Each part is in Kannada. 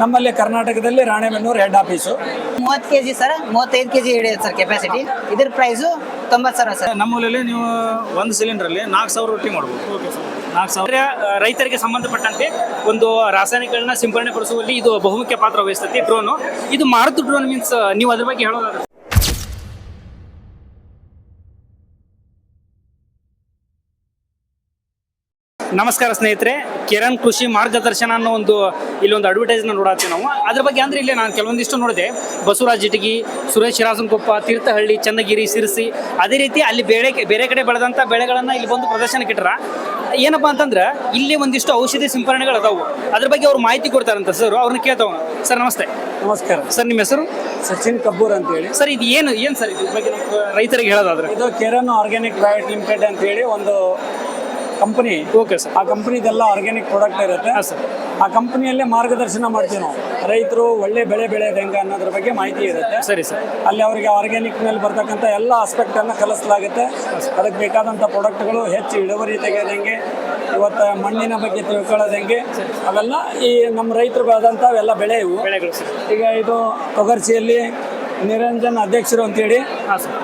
ನಮ್ಮಲ್ಲಿ ಕರ್ನಾಟಕದಲ್ಲಿ ರಾಣೆಬೆನ್ನೂರು ಹೆಡ್ ಆಫೀಸು ಮೂವತ್ತು ಕೆ ಜಿ ಸರ್ ಮೂವತ್ತೈದು ಕೆ ಜಿ ಹಿಡಿಯುತ್ತೆ ಸರ್ ಕೆಪಾಸಿಟಿ ಇದ್ರ ಪ್ರೈಸು ತೊಂಬತ್ತು ಸಾವಿರ ಸರ್. ನಮ್ಮೂರಲ್ಲಿ ನೀವು ಒಂದು ಸಿಲಿಂಡ್ರಲ್ಲಿ ನಾಲ್ಕು ಸಾವಿರ ರೊಟ್ಟಿ ಮಾಡ್ಬೋದು. ನಾಲ್ಕು ಸಾವಿರ. ರೈತರಿಗೆ ಸಂಬಂಧಪಟ್ಟಂತೆ ಒಂದು ರಾಸಾಯನಿಕಗಳನ್ನ ಸಿಂಪರಣೆ ಪಡಿಸುವಲ್ಲಿ ಇದು ಬಹುಮುಖ್ಯ ಪಾತ್ರ ವಹಿಸ್ತೈತಿ ಡ್ರೋನು ಇದು ಮಾರುತಿ ಡ್ರೋನ್ ಮೀನ್ಸ್ ನೀವು ಅದ್ರ ಬಗ್ಗೆ ಹೇಳೋದಾದ್ರೆ ನಮಸ್ಕಾರ ಸ್ನೇಹಿತರೆ ಕಿರಣ್ ಕೃಷಿ ಮಾರ್ಗದರ್ಶನ ಅನ್ನೋ ಒಂದು ಇಲ್ಲೊಂದು ಅಡ್ವರ್ಟೈಸ್ನ ನೋಡತ್ತೀವಿ ನಾವು. ಅದ್ರ ಬಗ್ಗೆ ಅಂದ್ರೆ ಇಲ್ಲಿ ನಾನು ಕೆಲವೊಂದಿಷ್ಟು ನೋಡಿದೆ. ಬಸವರಾಜ್ ಜಿಟಗಿ ಸುರೇಶ್ ಶಿರಾಸನಕೊಪ್ಪ ತೀರ್ಥಹಳ್ಳಿ ಚನ್ನಗಿರಿ ಸಿರಿಸಿ ಅದೇ ರೀತಿ ಅಲ್ಲಿ ಬೇರೆ ಬೇರೆ ಕಡೆ ಬೆಳೆದಂಥ ಬೆಳೆಗಳನ್ನ ಇಲ್ಲಿ ಬಂದು ಪ್ರದರ್ಶನಕ್ಕೆ ಇಟ್ಟರ ಏನಪ್ಪ ಅಂತಂದ್ರೆ ಇಲ್ಲಿ ಒಂದಿಷ್ಟು ಔಷಧಿ ಸಿಂಪರಣೆಗಳು ಅದಾವು. ಅದ್ರ ಬಗ್ಗೆ ಅವ್ರು ಮಾಹಿತಿ ಕೊಡ್ತಾರಂತ ಸರ್ ಅವ್ರನ್ನ ಕೇಳ್ತಾವ ಸರ್ ನಮಸ್ತೆ. ನಮಸ್ಕಾರ. ಸರ್ ನಿಮ್ಮ ಹೆಸರು? ಸಚಿನ್ ಕಬ್ಬೂರ್ ಅಂತೇಳಿ ಸರ್ ಇದು ಏನು ಏನು ಸರ್ ಇದ್ರ ಬಗ್ಗೆ ರೈತರಿಗೆ ಹೇಳೋದಾದ್ರೆ? ಇದು ಕೆರನ್ ಆರ್ಗ್ಯಾನಿಕ್ ಪ್ರೈವೇಟ್ ಲಿಮಿಟೆಡ್ ಅಂತ ಹೇಳಿ ಒಂದು ಕಂಪನಿ ಓಕೆ ಸರ್ ಆ ಕಂಪನಿದೆಲ್ಲ ಆರ್ಗ್ಯಾನಿಕ್ ಪ್ರಾಡಕ್ಟ್ ಇರುತ್ತೆ. ಸರ್ ಆ ಕಂಪನಿಯಲ್ಲೇ ಮಾರ್ಗದರ್ಶನ ಮಾಡ್ತೀವಿ ನಾವು. ರೈತರು ಒಳ್ಳೆ ಬೆಳೆ ಬೆಳೆಯೋದು ಹೆಂಗೆ ಅನ್ನೋದ್ರ ಬಗ್ಗೆ ಮಾಹಿತಿ ಇರುತ್ತೆ. ಸರಿ ಸರ್ ಅಲ್ಲಿ ಅವರಿಗೆ ಆರ್ಗ್ಯಾನಿಕ್ ಮೇಲೆ ಬರ್ತಕ್ಕಂಥ ಎಲ್ಲ ಆಸ್ಪೆಕ್ಟ್ ಅನ್ನು ಕಲಿಸಲಾಗುತ್ತೆ. ಅದಕ್ಕೆ ಬೇಕಾದಂಥ ಪ್ರಾಡಕ್ಟ್ಗಳು ಹೆಚ್ಚು ಇಳುವರಿ ತೆಗೆಯೋದು ಹೆಂಗೆ ಇವತ್ತು ಮಣ್ಣಿನ ಬಗ್ಗೆ ತಿಳ್ಕೊಳ್ಳೋದು ಹೆಂಗೆ ಅವೆಲ್ಲ ಈ ನಮ್ಮ ರೈತರು ಬೆಳೆದಂಥ ಎಲ್ಲ ಬೆಳೆ ಇವು. ಬೆಳೆಗಳು ಈಗ ಇದು ತೊಗರ್ಸಿಯಲ್ಲಿ ನಿರಂಜನ್ ಅಧ್ಯಕ್ಷರು ಅಂತೇಳಿ. ಹಾಂ ಸರ್.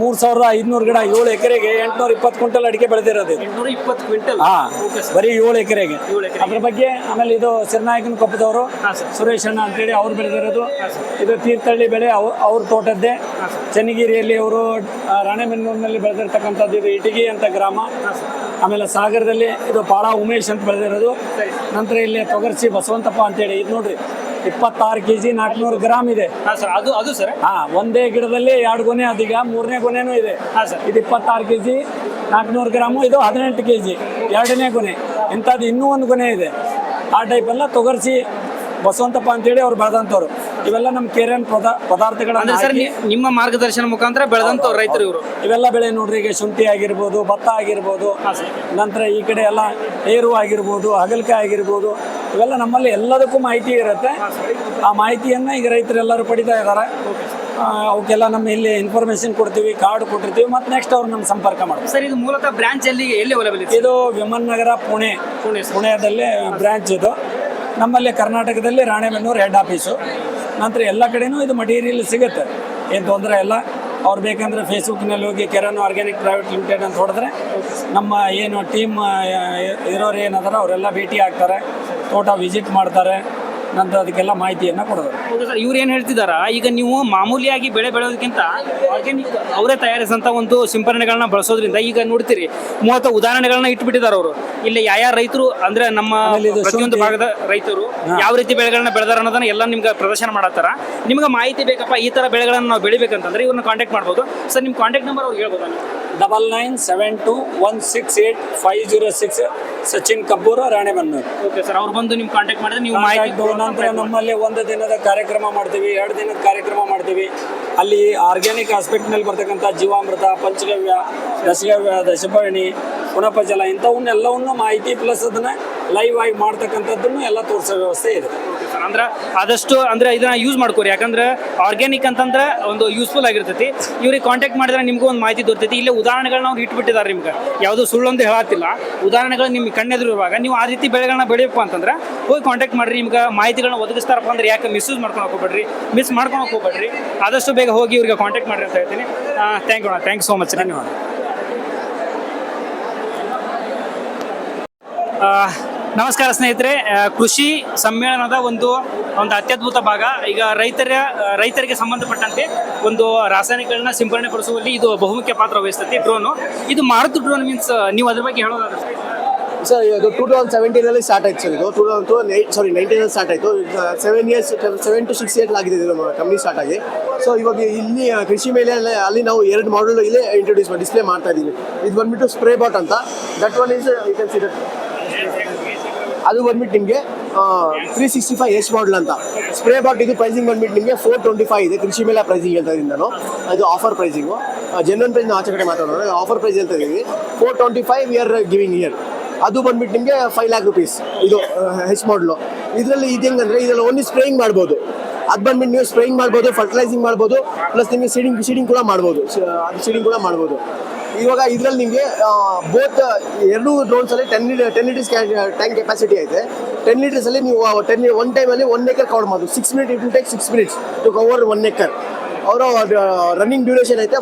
ಮೂರು ಸಾವಿರದ ಐದುನೂರು ಗಿಡ ಏಳು ಎಕರೆಗೆ ಎಂಟುನೂರ ಇಪ್ಪತ್ತು ಕ್ವಿಂಟಲ್ ಅಡಿಕೆ ಬೆಳೆದಿರೋದು ಎಂಟುನೂರ ಇಪ್ಪತ್ತು ಕ್ವಿಂಟಲ್? ಹಾ ಬರೀ ಏಳು ಎಕರೆಗೆ. ಅದ್ರ ಬಗ್ಗೆ ಆಮೇಲೆ ಇದು ಸಿರನಾಯಕನ ಕೊಪ್ಪದವರು ಸುರೇಶ್ ಅಣ್ಣ ಅಂತೇಳಿ ಅವ್ರು ಬೆಳೆದಿರೋದು. ಇದು ತೀರ್ಥಹಳ್ಳಿ ಬೆಳೆ ಅವ್ ಅವ್ರ ತೋಟದ್ದೇ. ಚನ್ನಗಿರಿಯಲ್ಲಿ ಅವರು ರಾಣೆಬೆನ್ನೂರಿನಲ್ಲಿ ಬೆಳೆದಿರ್ತಕ್ಕಂಥದ್ದು ಇದು ಇಟಗಿ ಅಂತ ಗ್ರಾಮ. ಆಮೇಲೆ ಸಾಗರದಲ್ಲಿ ಇದು ಪಾಳ ಉಮೇಶ್ ಅಂತ ಬೆಳೆದಿರೋದು. ನಂತರ ಇಲ್ಲಿ ತೊಗರ್ಸಿ ಬಸವಂತಪ್ಪ ಅಂತೇಳಿ. ಇದು ನೋಡ್ರಿ. ಇಪ್ಪತ್ತಾರು ಕೆ ಜಿ ನಾಲ್ಕುನೂರು ಗ್ರಾಮ್ ಇದೆ. ಹಾಂ ಸರ್ ಅದು ಅದು ಸರ್. ಹಾ ಒಂದೇ ಗಿಡದಲ್ಲಿ ಎರಡು ಗೊನೆ ಅದೀಗ ಮೂರನೇ ಗೊನೆನೂ ಇದೆ. ಹಾಂ ಸರ್. ಇದು ಇಪ್ಪತ್ತಾರು ಕೆ ಜಿ ನಾಲ್ಕುನೂರು ಗ್ರಾಮು ಇದು ಹದಿನೆಂಟು ಕೆ ಜಿ ಎರಡನೇ ಗೊನೆ. ಇಂಥದ್ದು ಇನ್ನೂ ಒಂದು ಗೊನೆ ಇದೆ. ಆ ಟೈಪ್ ಎಲ್ಲ ತೊಗರ್ಸಿ ಬಸವಂತಪ್ಪ ಅಂತೇಳಿ ಅವ್ರು ಬೆಳೆದಂಥವ್ರು. ಇವೆಲ್ಲ ನಮ್ಮ ಕೇರಿಯನ್ ಪದ ಪದಾರ್ಥಗಳನ್ನ ಸರ್ ಹಾಕಿ ನಿಮ್ಮ ಮಾರ್ಗದರ್ಶನ ಮುಖಾಂತರ ಬೆಳೆದಂತ ರೈತರು ಇವರು. ಇವೆಲ್ಲ ಬೆಳೆ ನೋಡ್ರಿ ಈಗ ಶುಂಠಿ ಆಗಿರ್ಬೋದು ಭತ್ತ ಆಗಿರ್ಬೋದು ನಂತರ ಈ ಕಡೆ ಎಲ್ಲ ಏರು ಆಗಿರ್ಬೋದು ಹಗಲಕಾಯಿ ಆಗಿರ್ಬೋದು ಇವೆಲ್ಲ ನಮ್ಮಲ್ಲಿ ಎಲ್ಲದಕ್ಕೂ ಮಾಹಿತಿ ಇರುತ್ತೆ. ಆ ಮಾಹಿತಿಯನ್ನು ಈಗ ರೈತರೆಲ್ಲರೂ ಪಡಿತಾ ಇದ್ದಾರೆ. ಅವಕ್ಕೆಲ್ಲ ನಮ್ಮ ಇಲ್ಲಿ ಇನ್ಫಾರ್ಮೇಶನ್ ಕೊಡ್ತೀವಿ ಕಾರ್ಡ್ ಕೊಟ್ಟಿರ್ತೀವಿ ಮತ್ತು ನೆಕ್ಸ್ಟ್ ಅವ್ರು ನಮ್ಮ ಸಂಪರ್ಕ ಮಾಡ್ತೀವಿ ಸರ್ ಇದು ಮೂಲತಃ ಬ್ರಾಂಚ್ ಎಲ್ಲಿ ಎಲ್ಲಿ ಅವೈಲೇಬಲ್ ಇದೆ? ಇದು ವಿಮನ್ ನಗರ ಪುಣೆ ಪುಣೆ ಪುಣೆದಲ್ಲಿ ಬ್ರಾಂಚ್ ಇದು. ನಮ್ಮಲ್ಲಿ ಕರ್ನಾಟಕದಲ್ಲಿ ರಾಣೆಬೆನ್ನೂರು ಹೆಡ್ ಆಫೀಸು ನಂತರ ಎಲ್ಲ ಕಡೆನೂ ಇದು ಮಟೀರಿಯಲ್ ಸಿಗುತ್ತೆ. ಏನು ತೊಂದರೆ ಇಲ್ಲ. ಅವ್ರು ಬೇಕಂದ್ರೆ ಫೇಸ್ಬುಕ್ನಲ್ಲಿ ಹೋಗಿ ಕೆರನ್ ಆರ್ಗ್ಯಾನಿಕ್ ಪ್ರೈವೇಟ್ ಲಿಮಿಟೆಡ್ ಅಂತ ಹೊಡೆದ್ರೆ ನಮ್ಮ ಏನು ಟೀಮ್ ಇರೋರು ಏನದಾರ ಅವರೆಲ್ಲ ಭೇಟಿ ಆಗ್ತಾರೆ. ತೋಟ ವಿಸಿಟ್ ಮಾಡ್ತಾರೆ ನಂತರ ಅದಕ್ಕೆಲ್ಲ ಮಾಹಿತಿಯನ್ನು ಕೊಡೋದು ಹೌದು ಸರ್ ಇವ್ರು ಏನು ಹೇಳ್ತಿದಾರ ಈಗ ನೀವು ಮಾಮೂಲಿಯಾಗಿ ಬೆಳೆ ಬೆಳೆಯೋದಕ್ಕಿಂತ ಆರ್ಗ್ಯಾನಿಕ್ ಅವರೇ ತಯಾರಿಸಂತ ಒಂದು ಸಿಂಪರಣೆಗಳನ್ನ ಬಳಸೋದ್ರಿಂದ ಈಗ ನೋಡ್ತೀರಿ ಮೂವತ್ತು ಉದಾಹರಣೆಗಳನ್ನ ಇಟ್ಬಿಟ್ಟಿದ್ದಾರೆ ಅವರು. ಇಲ್ಲಿ ಯಾವ ರೈತರು ಅಂದ್ರೆ ನಮ್ಮ ಪ್ರತಿಯೊಂದು ಭಾಗದ ರೈತರು ಯಾವ ರೀತಿ ಬೆಳೆಗಳನ್ನ ಬೆಳೆದಾರ ಅನ್ನೋದನ್ನ ಎಲ್ಲ ನಿಮ್ಗೆ ಪ್ರದರ್ಶನ ಮಾಡತ್ತಾರ. ನಿಮ್ಗೆ ಮಾಹಿತಿ ಬೇಕಪ್ಪ ಈ ತರ ಬೆಳೆಗಳನ್ನ ನಾವು ಬೆಳಿಬೇಕಂತಂದ್ರೆ ಇವ್ರನ್ನ ಕಾಂಟ್ಯಾಕ್ಟ್ ಮಾಡ್ಬೋದು. ಸರ್ ನಿಮ್ಮ ಕಾಂಟ್ಯಾಕ್ಟ್ ನಂಬರ್ ಅವ್ರು ಹೇಳ್ಬೋದು? Double nine seven two one six eight five zero six Sachin Kabbur Ranebennur. Okay sir ಅವ್ರು ಬಂದು ನಿಮ್ಗೆ ಕಾಂಟ್ಯಾಕ್ಟ್ ಮಾಡಿದ್ರೆ ನೀವು ಮಾಹಿತಿ ನಂತರ ನಮ್ಮಲ್ಲಿ ಒಂದು ದಿನದ ಕಾರ್ಯಕ್ರಮ ಮಾಡ್ತೀವಿ ಎರಡು ದಿನದ ಕಾರ್ಯಕ್ರಮ ಮಾಡ್ತೀವಿ. ಅಲ್ಲಿ ಆರ್ಗ್ಯಾನಿಕ್ ಆಸ್ಪೆಕ್ಟ್ನಲ್ಲಿ ಬರ್ತಕ್ಕಂಥ ಜೀವಾಮೃತ ಪಂಚಗವ್ಯ ದಶಗವ್ಯ ದಶಪರ್ಣಿ ಪುನಪಜಲ ಇಂಥವನ್ನೆಲ್ಲವನ್ನು ಮಾಹಿತಿ ಪ್ಲಸ್ ಅದನ್ನ ಲೈವ್ ಆಗಿ ಮಾಡ್ತಕ್ಕಂಥದ್ದನ್ನು ಎಲ್ಲ ತೋರಿಸೋ ವ್ಯವಸ್ಥೆ ಇದೆ. ಅಂದ್ರೆ ಆದಷ್ಟು ಅಂದ್ರೆ ಇದನ್ನ ಯೂಸ್ ಮಾಡ್ಕೋರಿ ಯಾಕಂದ್ರೆ ಆರ್ಗ್ಯಾನಿಕ್ ಅಂತಂದ್ರೆ ಒಂದು ಯೂಸ್ಫುಲ್ ಆಗಿರ್ತೈತಿ. ಇವ್ರಿಗೆ ಕಾಂಟ್ಯಾಕ್ಟ್ ಮಾಡಿದ್ರೆ ನಿಮಗೂ ಒಂದು ಮಾಹಿತಿ ದೊರೆತೈತಿ. ಇಲ್ಲೇ ಉದಾಹರಣೆಗಳನ್ನ ಅವ್ರು ಇಟ್ಬಿಟ್ಟಿದ್ದಾರೆ ನಿಮ್ಗೆ. ಯಾವುದು ಸುಳ್ಳೊಂದು ಹೇಳತ್ತಿಲ್ಲ. ಉದಾಹರಣೆಗಳು ನಿಮ್ಗೆ ಕಣ್ಣೆದಿರುವಾಗ ನೀವು ಆ ರೀತಿ ಬೆಳೆಗಳನ್ನ ಬೆಳೆಯಪ್ಪ ಅಂತಂದ್ರೆ ಹೋಗಿ ಕಾಂಟ್ಯಾಕ್ಟ್ ಮಾಡ್ರಿ. ನಿಮ್ಗೆ ಮಾಹಿತಿಗಳನ್ನ ಒದಗಿಸ್ತಾರಪ್ಪ ಅಂದ್ರೆ ಯಾಕೆ ಮಿಸ್ಯೂಸ್ ಮಾಡ್ಕೊಂಡು ಹೋಗ್ಬೇಡ್ರಿ. ಮಿಸ್ ಮಾಡ್ಕೊಂಡು ಹೋಗ್ಬೇಡ್ರಿ. ಆದಷ್ಟು ಬೇಗ ಹೋಗಿ ಇವ್ರಿಗೆ ಕಾಂಟ್ಯಾಕ್ಟ್ ಮಾಡ್ರಿ ಅಂತ ಹೇಳ್ತೀನಿ. Thank you thank you so much ಧನ್ಯವಾದ. ನಮಸ್ಕಾರ ಸ್ನೇಹಿತರೆ. ಕೃಷಿ ಸಮ್ಮೇಳನದ ಒಂದು ಒಂದು ಅತ್ಯದ್ಭುತ ಭಾಗ. ಈಗ ರೈತರ ರೈತರಿಗೆ ಸಂಬಂಧಪಟ್ಟಂತೆ ಒಂದು ರಾಸಾಯನಿಕಗಳನ್ನ ಸಿಂಪರಣೆ ಪಡಿಸುವಲ್ಲಿ ಇದು ಬಹುಮುಖ್ಯ ಪಾತ್ರ ವಹಿಸ್ತೈತಿ ಡ್ರೋನು ಇದು ಮಾರುತಿ ಡ್ರೋನ್ ಮೀನ್ಸ್ ನೀವು ಅದ್ರ ಬಗ್ಗೆ ಹೇಳೋದಾದ್ರೆ ಸರ್ ಇದು ಟೂ ತೌಸಂಡ್ ಸೆವೆಂಟೀನಲ್ಲಿ ಸ್ಟಾರ್ಟ್ ಆಯ್ತು ಸರ್ ಇದು. ಟೂ ತೌಸಂಡ್ ನೈಟ್ ಸಾರಿ ನೈನ್ಟೀನಲ್ಲಿ ಸ್ಟಾರ್ಟ್ ಆಯಿತು. Seven years seven to six years ಆಗಿದೆ ಇದು ಕಂಪ್ನಿ ಸ್ಟಾರ್ಟ್ ಆಗಿ. ಸೊ ಇವಾಗ ಇಲ್ಲಿ ಕೃಷಿ ಮೇಲೆ ಅಲ್ಲಿ ನಾವು ಎರಡು ಮಾಡಲ್ ಇಲ್ಲಿ ಇಂಟ್ರೊಡ್ಯೂಸ್ ಮಾಡಿ ಡಿಸ್ಪ್ಲೇ ಮಾಡ್ತಾ ಇದ್ದೀವಿ ಇದು ಬಂದ್ಬಿಟ್ಟು ಸ್ಪ್ರೇ ಬಾಟ್ ಅಂತ. That one is you can see that ಅದು ಬಂದ್ಬಿಟ್ಟು ನಿಮಗೆ three sixty five S model ಅಂತ. ಸ್ಪ್ರೇ ಬಾಟ್ ಇದು ಪ್ರೈಸಿಂಗ್ ಬಂದ್ಬಿಟ್ಟು ನಿಮಗೆ ಫೋರ್ ಟ್ವೆಂಟಿ ಫೈವ್ ಇದೆ, ಕೃಷಿ ಮೇಲೆ ಪ್ರೈಸಿಂಗ್ ಹೇಳ್ತಾ ಇದ್ದೀನಿ ನಾನು. ಅದು ಆಫರ್ ಪ್ರೈಸಿಂಗು ಜನ್ರಲ್ ಪ್ರೈಸ್ ಆಚೆ ಕಡೆ ಮಾತಾಡೋಣ. ಆಫರ್ ಪ್ರೈಸ್ ಹೇಳ್ತಾ ಇದ್ದೀವಿ four twenty five year giving year ಅದು ಬಂದ್ಬಿಟ್ಟು ನಿಮಗೆ ಫೈವ್ ಲ್ಯಾಕ್ ರುಪೀಸ್ ಇದು ಹೆಚ್ ಮಾಡಲು ಇದರಲ್ಲಿ ಇದು ಹೆಂಗಂದ್ರೆ ಇದರಲ್ಲಿ ಓನ್ಲಿ ಸ್ಪ್ರೇಯಿಂಗ್ ಮಾಡ್ಬೋದು. ಅದು ಬಂದ್ಬಿಟ್ಟು ನೀವು ಸ್ಪ್ರೇಯಿಂಗ್ ಮಾಡ್ಬೋದು ಫರ್ಟಿಲೈಸಿಂಗ್ ಮಾಡ್ಬೋದು ಪ್ಲಸ್ ನಿಮಗೆ ಸೀಡಿಂಗ್ ಸೀಡಿಂಗ್ ಕೂಡ ಮಾಡ್ಬೋದು. ಅದು ಸೀಡಿಂಗ್ ಕೂಡ ಮಾಡ್ಬೋದು. ಇವಾಗ ಇದರಲ್ಲಿ ನಿಮಗೆ ಬೋತ್ ಎರಡು ಡ್ರೋನ್ಸಲ್ಲಿ ten ten litres tank capacity ಐತೆ. ಟೆನ್ ಲೀಟರ್ಸಲ್ಲಿ ನೀವು ಟೆನ್ ಒನ್ ಟೈಮಲ್ಲಿ ಒನ್ ಏಕರ್ ಕವರ್ ಮಾಡೋದು six minute it take six minutes to cover one acre ಅವರು ರನ್ನಿಂಗ್ ಡ್ಯೂರೇಷನ್ ಐತೆ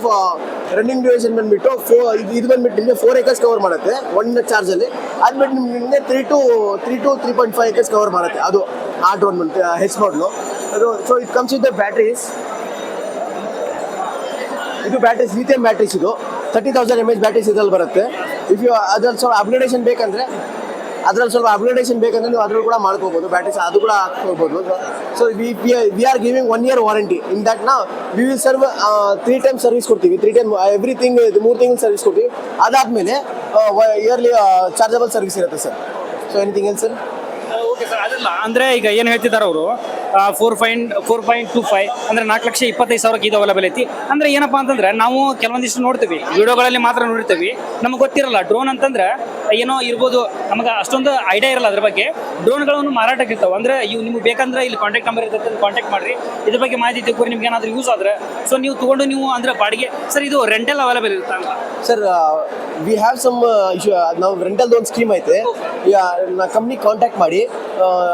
ರನ್ನಿಂಗ್ ಡ್ಯೂರೇಷನ್ ಬಂದ್ಬಿಟ್ಟು ಫೋ, ಇದು ಇದು ಬಂದ್ಬಿಟ್ಟು ನಿಮಗೆ ಫೋರ್ ಏಕರ್ಸ್ ಕವರ್ ಮಾಡುತ್ತೆ ಒನ್ ಚಾರ್ಜಲ್ಲಿ ಅದ್ಬಿಟ್ಟು ನಿಮಗೆ three two three two three point five acres cover ಮಾಡುತ್ತೆ. ಅದು, ಆ ಡ್ರೋನ್ ಬಂದು ಹೆಚ್ ಮಾಡಲು ಅದು so it comes with the batteries ಇದು ಬ್ಯಾಟ್ರೀಸ್ ಲಿಥಿಯಂ ಬ್ಯಾಟ್ರೀಸ್ ಇದು. Thirty thousand M H batteries ಇದ್ರಲ್ಲಿ ಬರುತ್ತೆ. ಇಫ್ ಯು ಅದ್ರಲ್ಲಿ ಸ್ವಲ್ಪ ಅಪ್ಗ್ರೇಡೇಷನ್ ಬೇಕಂದ್ರೆ, ಅದ್ರಲ್ಲಿ ಸ್ವಲ್ಪ ಅಪ್ಗ್ರೇಡೇಷನ್ ಬೇಕಂದ್ರೆ ನೀವು ಅದ್ರಲ್ಲಿ ಕೂಡ ಮಾಡ್ಕೋಬೋದು. ಬ್ಯಾಟ್ರೀಸ್ ಅದು ಕೂಡ ಹಾಕ್ಕೋಬೋದು. So we we are giving one year warranty in that ನಾ we will serve three time service ಕೊಡ್ತೀವಿ. ತ್ರೀ ಟೈಮ್ ಎವ್ರಿಥಿಂಗ್ ಮೂರು ತಿಂಗಳು ಸರ್ವಿಸ್ ಕೊಡ್ತೀವಿ. ಅದಾದಮೇಲೆ ಇಯರ್ಲಿ ಚಾರ್ಜಬಲ್ ಸರ್ವಿಸ್ ಇರುತ್ತೆ ಸರ್ ಸೊ ಎನಿಥಿಂಗ್ ಏನು ಸರ್ ಓಕೆ ಸರ್ ಅದಲ್ಲ, ಅಂದ್ರೆ ಈಗ ಏನು ಹೇಳ್ತಿದ್ದಾರೆ ಅವರು? Four point four point two five ಅಂದ್ರೆ ನಾಲ್ಕು ಲಕ್ಷ ಇಪ್ಪತ್ತೈದು ಸಾವಿರಕ್ಕೆ ಇದು ಅವೈಲೇಬಲ್ ಐತಿ. ಅಂದ್ರೆ ಏನಪ್ಪಾ ಅಂತಂದ್ರೆ ನಾವು ಕೆಲವೊಂದಿಷ್ಟು ನೋಡ್ತೀವಿ. ವಿಡಿಯೋಗಳಲ್ಲಿ ಮಾತ್ರ ನೋಡಿರ್ತೀವಿ ನಮಗೆ ಗೊತ್ತಿರಲ್ಲ ಡ್ರೋನ್ ಅಂತಂದ್ರೆ ಏನೋ ಇರ್ಬೋದು ನಮಗೆ ಅಷ್ಟೊಂದು ಐಡಿಯಾ ಇರಲ್ಲ ಅದ್ರ ಬಗ್ಗೆ. ಡ್ರೋನ್ಗಳನ್ನು ಮಾರಾಟಕ್ಕೆ ಇರ್ತಾವೆ. ಅಂದ್ರೆ ಇವು ನಿಮ್ಗೆ ಬೇಕಂದ್ರೆ ಇಲ್ಲಿ ಕಾಂಟ್ಯಾಕ್ಟ್ ನಂಬರ್ ಇರ್ತೈತೆ ಕಾಂಟ್ಯಾಕ್ಟ್ ಮಾಡ್ರಿ. ಇದ್ರ ಬಗ್ಗೆ ಮಾಹಿತಿ ತಿಳ್ಕೊಂಡು ನಿಮ್ಗೆ ಏನಾದರೂ ಯೂಸ್ ಆದ್ರೆ. ಸೊ ನೀವು ತಗೊಂಡು ನೀವು ಅಂದ್ರೆ ಬಾಡಿಗೆ ಸರ್ ಇದು ರೆಂಟಲ್ ಅವೈಲೇಬಲ್ ಇರುತ್ತೆ ಅಂತ. ಸರ್ ವಿ ಹ್ಯಾವ್ ಸಮ್ ನಾವು ರೆಂಟಲ್ದು ಒಂದು ಸ್ಕೀಮ್ ಐತೆ. ಕಂಪ್ನಿ ಕಾಂಟ್ಯಾಕ್ಟ್ ಮಾಡಿ.